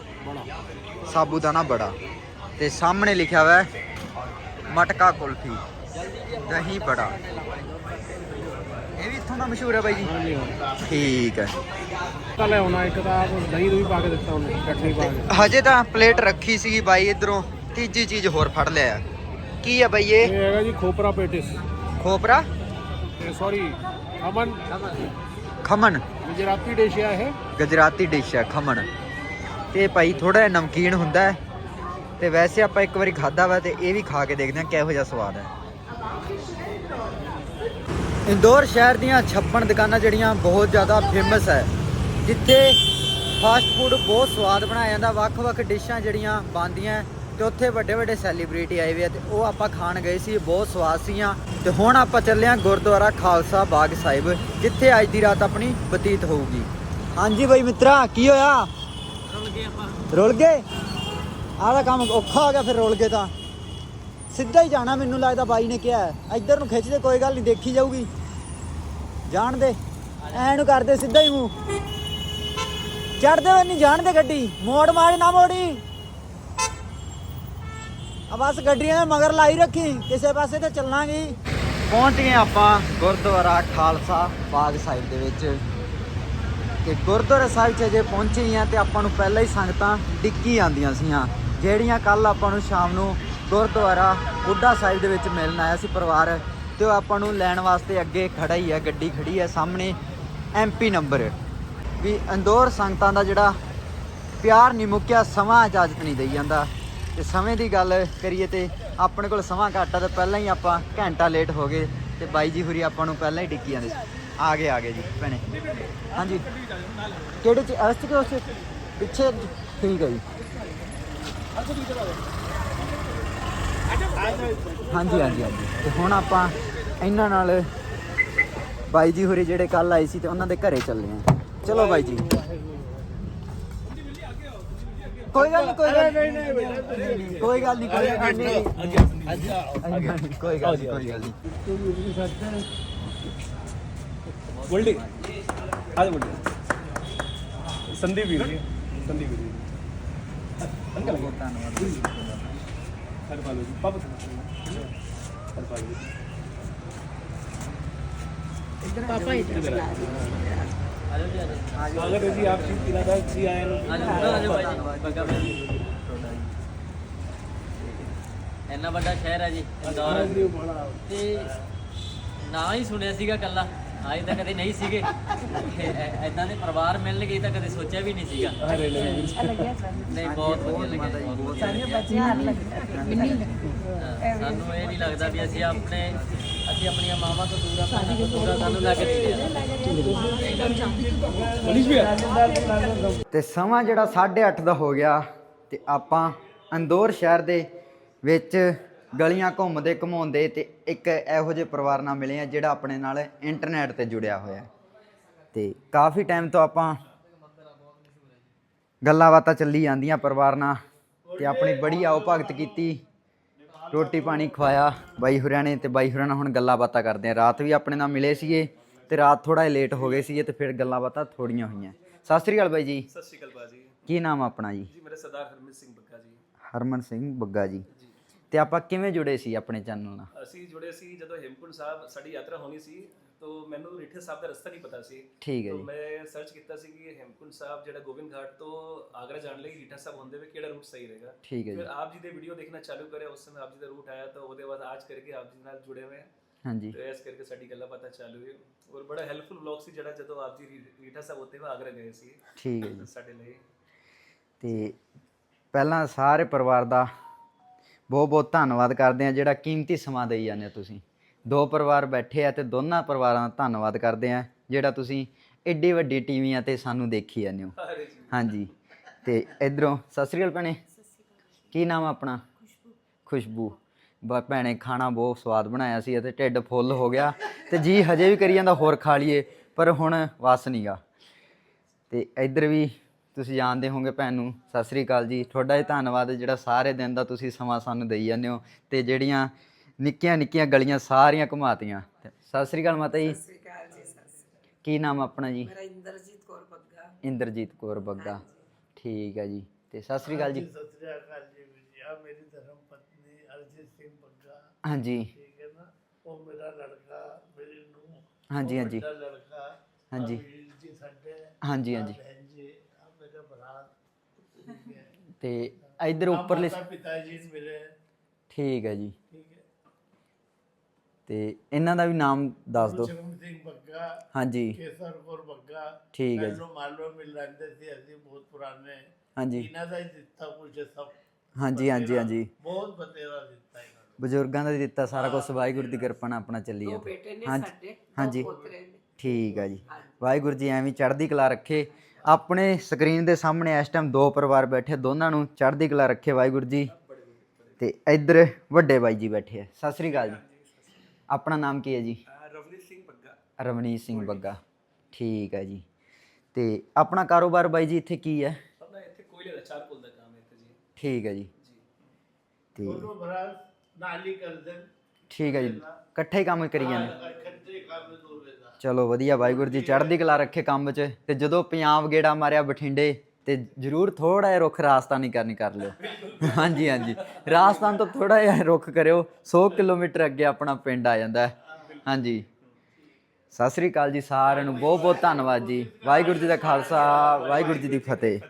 ਸਾਬੂਦਾਨਾ ਬੜਾ। ਤੇ ਸਾਹਮਣੇ ਲਿਖਿਆ ਹੋਇਆ ਹੈ ਮਟਕਾ ਕੁਲਫੀ ਦਹੀਂ ਬੜਾ। ਇਹ ਵੀ ਇੱਥੋਂ ਦਾ ਮਸ਼ਹੂਰ ਹੈ ਬਾਈ ਜੀ? ਹਾਂਜੀ ਠੀਕ ਹੈ। ਤਾਂ ਲੈ ਆਉਣਾ ਇੱਕ ਤਾਂ ਆਪ ਦਹੀਂ ਦੂਈ ਪਾ ਕੇ ਦਿੱਤਾ ਉਹਨੇ ਚਟਨੀ ਪਾ ਕੇ। ਹਜੇ ਤਾਂ ਪਲੇਟ ਰੱਖੀ ਸੀਗੀ ਬਾਈ ਇਧਰੋਂ ਤੀਜੀ ਚੀਜ਼ ਹੋਰ ਫੜ ਲਿਆ। ਕੀ ਹੈ ਬਾਈ ਇਹ? ਇਹ ਹੈਗਾ ਜੀ ਖੋਪਰਾ ਪੇਟਿਸ। ਖੋਪਰਾ? ਸੌਰੀ ਅਮਨ ਖਮਨ ਗੁਜਰਾਤੀ ਡਿਸ਼ ਆ ਇਹ। ਗੁਜਰਾਤੀ ਡਿਸ਼ ਹੈ ਖਮਣ। ਤੇ ਭਾਈ ਥੋੜਾ ਜਿਹਾ ਨਮਕੀਨ ਹੁੰਦਾ ਹੈ ਤੇ ਵੈਸੇ ਆਪਾਂ ਇੱਕ ਵਾਰੀ ਖਾਦਾ ਵਾ ਤੇ ਇਹ ਵੀ ਖਾ ਕੇ ਦੇਖਦੇ ਹਾਂ ਕਿਹੋ ਜਿਹਾ ਸਵਾਦ ਹੈ। ਇੰਦੌਰ ਸ਼ਹਿਰ ਦੀਆਂ 56 ਦੁਕਾਨਾਂ ਜਿਹੜੀਆਂ ਬਹੁਤ ਜ਼ਿਆਦਾ ਫੇਮਸ ਹੈ, ਜਿੱਥੇ ਫਾਸਟ ਫੂਡ ਬਹੁਤ ਸਵਾਦ ਬਣਾਇਆ ਜਾਂਦਾ, ਵੱਖ-ਵੱਖ ਡਿਸ਼ਾਂ ਜਿਹੜੀਆਂ ਬਣਦੀਆਂ ਤੇ ਉੱਥੇ ਵੱਡੇ ਵੱਡੇ ਸੈਲੀਬ੍ਰਿਟੀ ਆਏ ਹੋਏ ਆ ਤੇ ਉਹ ਆਪਾਂ ਖਾਣ ਗਏ ਸੀ ਬਹੁਤ ਸਵਾਦ ਸੀਆਂ ਤੇ ਹੁਣ ਆਪਾਂ ਚੱਲੇ ਹਾਂ ਗੁਰਦੁਆਰਾ ਖਾਲਸਾ ਬਾਗ ਸਾਹਿਬ, ਜਿੱਥੇ ਅੱਜ ਦੀ ਰਾਤ ਆਪਣੀ ਬਤੀਤ ਹੋਊਗੀ। ਹਾਂਜੀ ਬਾਈ ਮਿੱਤਰਾ, ਕੀ ਹੋਇਆ? ਗਏ ਆਪਾਂ। ਰੁਲ ਗਏ? ਆਹ ਦਾ ਕੰਮ ਔਖਾ ਹੋ ਗਿਆ ਫਿਰ ਰੁਲ ਗਏ ਤਾਂ। ਸਿੱਧਾ ਹੀ ਜਾਣਾ ਮੈਨੂੰ ਲੱਗਦਾ ਬਾਈ ਨੇ ਕਿਹਾ। ਇੱਧਰ ਨੂੰ ਖਿੱਚਦੇ ਕੋਈ ਗੱਲ ਨਹੀਂ ਦੇਖੀ ਜਾਊਗੀ। ਜਾਣ ਦੇ। ਐ ਨੂੰ ਕਰਦੇ ਸਿੱਧਾ ਹੀ ਮੂੰਹ। ਚੜਦੇ ਹੋਏ ਨਹੀਂ ਜਾਣ ਦੇ ਗੱਡੀ। ਮੋੜ ਮਾਰ ਨਾ ਮੋੜੀ। ਆ ਬਸ ਗੱਡੀਆਂ ਦੇ ਮਗਰ ਲਾਈ ਰੱਖੀ। ਕਿਸੇ ਪਾਸੇ ਤੇ ਚੱਲਾਂਗੇ। ਪਹੁੰਚ ਗਏ ਆਪਾਂ ਗੁਰਦੁਆਰਾ ਖਾਲਸਾ ਬਾਗ ਸਾਹਿਬ ਦੇ ਵਿੱਚ। ਕਿ ਗੁਰਦੁਆਰਾ ਸਾਹਿਬ 'ਚ ਜੇ ਪਹੁੰਚੇ ਹਾਂ ਆ ਤੇ ਆਪਾਂ ਨੂੰ ਪਹਿਲਾਂ ਹੀ ਸੰਗਤਾਂ ਡਿੱਕੀ ਆਂਦੀਆਂ ਸੀਆਂ, ਜਿਹੜੀਆਂ ਕੱਲ ਆਪਾਂ ਨੂੰ ਸ਼ਾਮ ਨੂੰ ਗੁਰਦੁਆਰਾ ਬੁੱਢਾ ਸਾਹਿਬ ਦੇ ਵਿੱਚ ਮਿਲਣ ਆਇਆ ਸੀ ਪਰਿਵਾਰ ਤੇ ਉਹ ਆਪਾਂ ਨੂੰ ਲੈਣ ਵਾਸਤੇ ਅੱਗੇ ਖੜਾ ਹੀ ਹੈ ਗੱਡੀ ਖੜੀ ਹੈ ਸਾਹਮਣੇ ਐਮਪੀ ਨੰਬਰ ਵੀ ਅੰਦੌਰ ਸੰਗਤਾਂ ਦਾ ਜਿਹੜਾ ਪਿਆਰ ਨਹੀਂ ਮੁੱਕਿਆ, ਸਮਾਂ ਇਜਾਜ਼ਤ ਨਹੀਂ ਦੇਈ ਜਾਂਦਾ। ਤੇ ਸਮੇਂ ਦੀ ਗੱਲ ਕਰੀਏ ਤੇ ਆਪਣੇ ਕੋਲ ਸਮਾਂ ਘੱਟ ਆ ਤੇ ਪਹਿਲਾਂ ਹੀ ਆਪਾਂ ਘੰਟਾ ਲੇਟ ਹੋ ਗਏ ਤੇ ਬਾਈ ਜੀ ਹੁਰੀ ਆਪਾਂ ਨੂੰ ਪਹਿਲਾਂ ਹੀ ਡਿੱਕੀ ਜਾਂਦੇ ਸੀ। ਆ ਗਏ ਆ ਗਏ ਜੀ ਭੈਣੇ। ਹਾਂਜੀ। ਕਿਹੜੇ ਚ ਅਸਤ ਕਿ ਉਸ 'ਚ? ਪਿੱਛੇ ਠੀਕ ਹੈ ਜੀ। ਹਾਂਜੀ ਹਾਂਜੀ ਹਾਂਜੀ। ਤੇ ਹੁਣ ਆਪਾਂ ਇਹਨਾਂ ਨਾਲ ਬਾਈ ਜੀ ਹੋਰੇ ਜਿਹੜੇ ਕੱਲ ਆਏ ਸੀ ਤੇ ਉਹਨਾਂ ਦੇ ਘਰੇ ਚੱਲੇ ਆ ਚਲੋ ਬਾਈ ਜੀ। ਕੋਈ ਗੱਲ ਨਹੀਂ ਕੋਈ ਗੱਲ ਨਹੀਂ ਕੋਈ ਗੱਲ ਨਹੀਂ ਕੋਈ ਗੱਲ ਨਹੀਂ ਕੋਈ ਗੱਲ ਨਹੀਂ ਕੋਈ ਗੱਲ ਨਹੀਂ गोल्डी आज बोल्डी संदीप वीर जी संदीप वीर जी अंकल हर पालो जी पापा हर पालो जी स्वागत है जी आप श्री किरादास जी आए हैं ਅੱਜ ਮੁੰਡਾ ਆਜੋ ਭਾਈ ਜੀ ਬੱਗਾ ਭਾਈ ਇੰਨਾ ਵੱਡਾ ਸ਼ਹਿਰ ਹੈ ਜੀ ਇੰਦੌਰ ਤੇ ਨਾ ਹੀ ਸੁਣਿਆ ਸੀਗਾ ਕੱਲਾ ਆਏ ਤਾਂ ਕਦੇ ਨਹੀਂ ਸੀਗੇ। ਐਦਾਂ ਦੇ ਪਰਿਵਾਰ ਮਿਲਣਗੇ ਤਾਂ ਕਦੇ ਸੋਚਿਆ ਵੀ ਨਹੀਂ ਸੀਗਾ। ਨਹੀਂ ਬਹੁਤ ਵਧੀਆ ਲੱਗਿਆ ਬਹੁਤ ਸਾਰੇ ਬੱਚੇ ਹਰ ਲੱਗਿਆ। ਸਾਨੂੰ ਇਹ ਨਹੀਂ ਲੱਗਦਾ ਵੀ ਅਸੀਂ ਆਪਣੇ ਅਸੀਂ ਆਪਣੀਆਂ ਮਾਵਾਂ ਤੋਂ ਦੂਰ ਆਪਾਂ ਤੋਂ ਦੂਰ ਸਾਨੂੰ ਲੱਗਦੀ ਹੈ ਤੇ ਸਮਾਂ ਜਿਹੜਾ 8:30 ਦਾ ਹੋ ਗਿਆ ਤੇ ਆਪਾਂ ਅੰਦੌਰ ਸ਼ਹਿਰ ਦੇ ਵਿੱਚ ਗਲੀਆਂ ਘੁੰਮਦੇ ਘਮਾਉਂਦੇ ਤੇ ਇੱਕ ਇਹੋ ਜਿਹੇ ਪਰਿਵਾਰ ਨਾਲ ਮਿਲੇ ਆ ਜਿਹੜਾ ਆਪਣੇ ਨਾਲ ਇੰਟਰਨੈਟ ਤੇ ਜੁੜਿਆ ਹੋਇਆ ਤੇ ਕਾਫੀ ਟਾਈਮ ਤੋਂ ਆਪਾਂ ਗੱਲਾਂ ਬਾਤਾਂ ਚੱਲੀ ਜਾਂਦੀਆਂ ਪਰਿਵਾਰ ਨਾਲ ਤੇ ਆਪਣੀ ਬੜੀ ਆਓ ਭਗਤ ਕੀਤੀ ਰੋਟੀ ਪਾਣੀ ਖਵਾਇਆ ਬਾਈ ਹੁਰਿਆਂ ਨੇ ਤੇ ਬਾਈ ਹੁਰਿਆਂ ਨਾਲ ਹੁਣ ਗੱਲਾਂ ਬਾਤਾਂ ਕਰਦੇ ਆ ਰਾਤ ਵੀ ਆਪਣੇ ਨਾਲ ਮਿਲੇ ਸੀਗੇ ਤੇ ਰਾਤ ਥੋੜਾ ਲੇਟ ਹੋ ਗਏ ਸੀਗੇ ਤੇ ਫਿਰ ਗੱਲਾਂ ਬਾਤਾਂ ਥੋੜੀਆਂ ਹੋਈਆਂ। ਸਤਿ ਸ੍ਰੀ ਅਕਾਲ ਬਾਈ ਜੀ। ਸਤਿ ਸ੍ਰੀ ਅਕਾਲ ਬਾਜੀ। ਕੀ ਨਾਮ ਆਪਣਾ ਜੀ? ਜੀ ਮੇਰਾ ਸਰਦਾਰ ਹਰਮਨ ਸਿੰਘ ਬੱਗਾ ਜੀ। ਹਰਮਨ ਸਿੰਘ ਬੱਗਾ ਜੀ। ਤੇ ਆਪਾਂ ਕਿਵੇਂ ਜੁੜੇ ਸੀ ਆਪਣੇ ਚੈਨਲ ਨਾਲ? ਅਸੀਂ ਜੁੜੇ ਸੀ ਜਦੋਂ ਹੇਮਕੁੰਟ ਸਾਹਿਬ ਸਾਡੀ ਯਾਤਰਾ ਹੋਣੀ ਸੀ ਤੋਂ ਮੈਨੂੰ ਰਿਠੇ ਸਾਹਿਬ ਦਾ ਰਸਤਾ ਨਹੀਂ ਪਤਾ ਸੀ। ਠੀਕ ਹੈ ਤੋਂ ਜੀ। ਮੈਂ ਸਰਚ ਕੀਤਾ ਸੀ ਕਿ ਹੇਮਕੁੰਟ ਸਾਹਿਬ ਜਿਹੜਾ ਗੋਬਿੰਦ ਘਾਟ ਤੋਂ ਆਗਰਾ ਜਾਣ ਲਈ ਰੀਠਾ ਸਾਹਿਬ ਹੁੰਦੇ ਹੋਏ ਕਿਹੜਾ ਰੂਟ ਸਹੀ ਰਹੇਗਾ। ਠੀਕ ਹੈ ਜੀ। ਫਿਰ ਆਪ ਜੀ ਦੇ ਵੀਡੀਓ ਦੇਖਣਾ ਚਾਲੂ ਕਰਿਆ ਉਸ ਸਮੇਂ ਆਪ ਜੀ ਦਾ ਰੂਟ ਆਇਆ ਤਾਂ ਉਹਦੇ ਬਾਅਦ ਅੱਜ ਕਰਕੇ ਆਪ ਜੀ ਨਾਲ ਜੁੜੇ ਹੋਏ ਹਾਂ। ਹਾਂਜੀ। ਤੇ ਇਸ ਕਰਕੇ ਸਾਡੀ ਗੱਲਾਂ ਬਾਤਾਂ ਚਾਲੂ ਹੋਈ ਔਰ ਬੜਾ ਹੈਲਪਫੁਲ ਵਲੌਗ ਸੀ ਜਿਹੜਾ ਜਦੋਂ ਆਪ ਜੀ ਰੀਠਾ ਸਾਹਿਬ ਉੱਤੇ ਆਗਰਾ ਗਏ ਸੀ। ਠੀਕ ਹੈ ਜੀ। ਸਾਡੇ ਲਈ। ਤੇ ਪਹਿਲਾਂ ਸਾਰੇ ਪਰਿਵਾਰ ਦਾ ਬਹੁਤ ਬਹੁਤ ਧੰਨਵਾਦ ਕਰਦੇ ਆ ਜਿਹੜਾ ਕੀਮਤੀ ਸਮਾਂ ਦੇਈ ਜਾਂਦੇ ਹੋ ਤੁਸੀਂ। ਦੋ ਪਰਿਵਾਰ ਬੈਠੇ ਆ ਤੇ ਦੋਨਾਂ ਪਰਿਵਾਰਾਂ ਦਾ ਧੰਨਵਾਦ ਕਰਦੇ ਆ ਜਿਹੜਾ ਤੁਸੀਂ ਏਡੀ ਵੱਡੀ ਟੀਵੀਆਂ ਤੇ ਸਾਨੂੰ ਦੇਖੀ ਜਾਂਦੇ ਹੋ। ਹਾਂਜੀ ਤੇ ਇਧਰੋਂ ਸਤਿ ਸ੍ਰੀ ਅਕਾਲ ਭੈਣੇ। ਕੀ ਨਾਮ ਆ ਆਪਣਾ? ਖੁਸ਼ਬੂ। ਬਾ ਭੈਣੇ ਖਾਣਾ ਬਹੁਤ ਸਵਾਦ ਬਣਾਇਆ ਸੀ ਅਤੇ ਢਿੱਡ ਫੁੱਲ ਹੋ ਗਿਆ ਤੇ ਜੀ ਹਜੇ ਵੀ ਕਰੀ ਜਾਂਦਾ ਹੋਰ ਖਾ ਲਈਏ ਪਰ ਹੁਣ ਵਸ ਨਹੀਂਗਾ ਤੇ ਇੱਧਰ ਵੀ ਤੁਸੀਂ ਜਾਣਦੇ ਹੋਗੇ ਭੈਣ ਨੂੰ ਸਤਿ ਸ੍ਰੀ ਅਕਾਲ ਜੀ। ਤੁਹਾਡਾ ਹੀ ਧੰਨਵਾਦ ਜਿਹੜਾ ਸਾਰੇ ਦਿਨ ਦਾ ਤੁਸੀਂ ਸਮਾਂ ਸਾਨੂੰ ਦੇਈ ਜਾਂਦੇ ਹੋ ਤੇ ਜਿਹੜੀਆਂ ਨਿੱਕੀਆਂ ਨਿੱਕੀਆਂ ਗਲੀਆਂ ਸਾਰੀਆਂ ਘੁਮਾਤੀਆਂ। ਸਤਿ ਸ੍ਰੀ ਅਕਾਲ ਮਾਤਾ ਜੀ। ਕੀ ਨਾਮ ਆਪਣਾ ਜੀ? ਮੇਰਾ ਇੰਦਰਜੀਤ ਕੌਰ ਬੱਗਾ। ਠੀਕ ਹੈ ਜੀ। ਤੇ ਸਤਿ ਸ੍ਰੀ ਅਕਾਲ ਜੀ। ਹਾਂਜੀ ਹਾਂਜੀ। ਹਾਂਜੀ ਹਾਂਜੀ। ਹਾਂਜੀ। ਤੇ ਇਧਰ ਉੱਪਰਲੇ ਪਿਤਾ ਜੀ ਮੇਰੇ ਠੀਕ ਹੈ ਜੀ। ਠੀਕ ਹੈ। ਤੇ ਇਹਨਾਂ ਦਾ ਵੀ ਨਾਮ ਦੱਸ ਦਿਓ। ਸ਼ਰਮ ਸਿੰਘ ਬੱਗਾ ਹਾਂਜੀ। ਕੇਸਰ ਕੌਰ ਬੱਗਾ ਠੀਕ ਹੈ ਜੀ। ਮੈਨੂੰ ਮਾਲੂਮ ਮਿਲ ਰਹਿੰਦੇ ਸੀ ਅਸੀਂ ਬਹੁਤ ਪੁਰਾਣੇ। ਹਾਂਜੀ। ਇਹਨਾਂ ਦਾ ਹੀ ਦਿੱਤਾ ਕੁਝ ਸਭ। ਹਾਂਜੀ ਹਾਂਜੀ ਹਾਂਜੀ। ਬਹੁਤ ਬਤੇਰਾ ਦਿੱਤਾ ਇਹਨਾਂ ਨੂੰ। ਬਜ਼ੁਰਗਾਂ ਦਾ ਦਿੱਤਾ ਸਾਰਾ ਕੁਝ ਵਾਹਿਗੁਰੂ ਦੀ ਕਿਰਪਾ ਨਾਲ ਆਪਣਾ ਚੱਲੀ ਜਾਂਦਾ। ਹਾਂਜੀ, ਸਾਡੇ ਹਾਂਜੀ। ਠੀਕ ਆ ਜੀ। ਵਾਹਿਗੁਰੂ ਜੀ ਐਵੇਂ ਚੜ੍ਹਦੀ ਕਲਾ ਰੱਖੇ। ਆਪਣੇ ਸਕਰੀਨ ਦੇ ਸਾਹਮਣੇ ਇਸ ਟਾਈਮ ਦੋ ਪਰਿਵਾਰ ਬੈਠੇ ਦੋਨਾਂ ਨੂੰ ਚੜ੍ਹਦੀ ਕਲਾ ਰੱਖੇ ਵਾਹਿਗੁਰੂ ਜੀ। ਤੇ ਇੱਧਰ ਵੱਡੇ ਬਾਈ ਜੀ ਬੈਠੇ ਆ। ਸਤਿ ਸ੍ਰੀ ਅਕਾਲ ਜੀ। ਆਪਣਾ ਨਾਮ ਕੀ ਹੈ ਜੀ? ਰਵਨੀਤ ਸਿੰਘ ਬੱਗਾ। ਰਵਨੀਤ ਸਿੰਘ ਬੱਗਾ। ਠੀਕ ਹੈ ਜੀ। ਤੇ ਆਪਣਾ ਕਾਰੋਬਾਰ ਬਾਈ ਜੀ ਇੱਥੇ ਕੀ ਹੈ? ਆਪਣਾ ਇੱਥੇ ਕੋਇਲੇ ਦਾ ਚਾਰ ਪੁੱਲ ਦਾ ਕੰਮ ਹੈ ਇੱਥੇ ਜੀ। ਠੀਕ ਹੈ ਜੀ। ਤੇ ਨਾਲ ਠੀਕ ਹੈ ਜੀ। ਇਕੱਠੇ ਹੀ ਕੰਮ ਕਰੀ ਜਾਂਦੇ। ਚਲੋ ਵਧੀਆ ਵਾਹਿਗੁਰੂ ਜੀ ਚੜ੍ਹਦੀ ਕਲਾ ਰੱਖੇ ਕੰਮ 'ਚ। ਤੇ ਜਦੋਂ ਪੰਜਾਬ ਗੇੜਾ ਮਾਰਿਆ ਬਠਿੰਡੇ ਤੇ ਜਰੂਰ ਥੋੜਾ ਜਿਹਾ ਰੁੱਖ ਰਾਜਸਥਾਨੀ ਕਰਨੀ ਕਰ ਲਿਓ। ਹਾਂਜੀ ਹਾਂਜੀ। ਰਾਜਸਥਾਨ ਤੋਂ ਥੋੜਾ ਜਿਹਾ ਰੁੱਖ ਕਰਿਓ 100 ਕਿਲੋਮੀਟਰ ਅੱਗੇ ਆਪਣਾ ਪਿੰਡ ਆ ਜਾਂਦਾ। ਹੈ ਹਾਂਜੀ। ਸਤਿ ਸ੍ਰੀ ਅਕਾਲ ਜੀ ਸਾਰਿਆਂ ਨੂੰ ਬਹੁਤ ਬਹੁਤ ਧੰਨਵਾਦ ਜੀ। ਵਾਹਿਗੁਰੂ ਜੀ ਦਾ ਖਾਲਸਾ ਵਾਹਿਗੁਰੂ ਜੀ ਦੀ ਫਤਿਹ।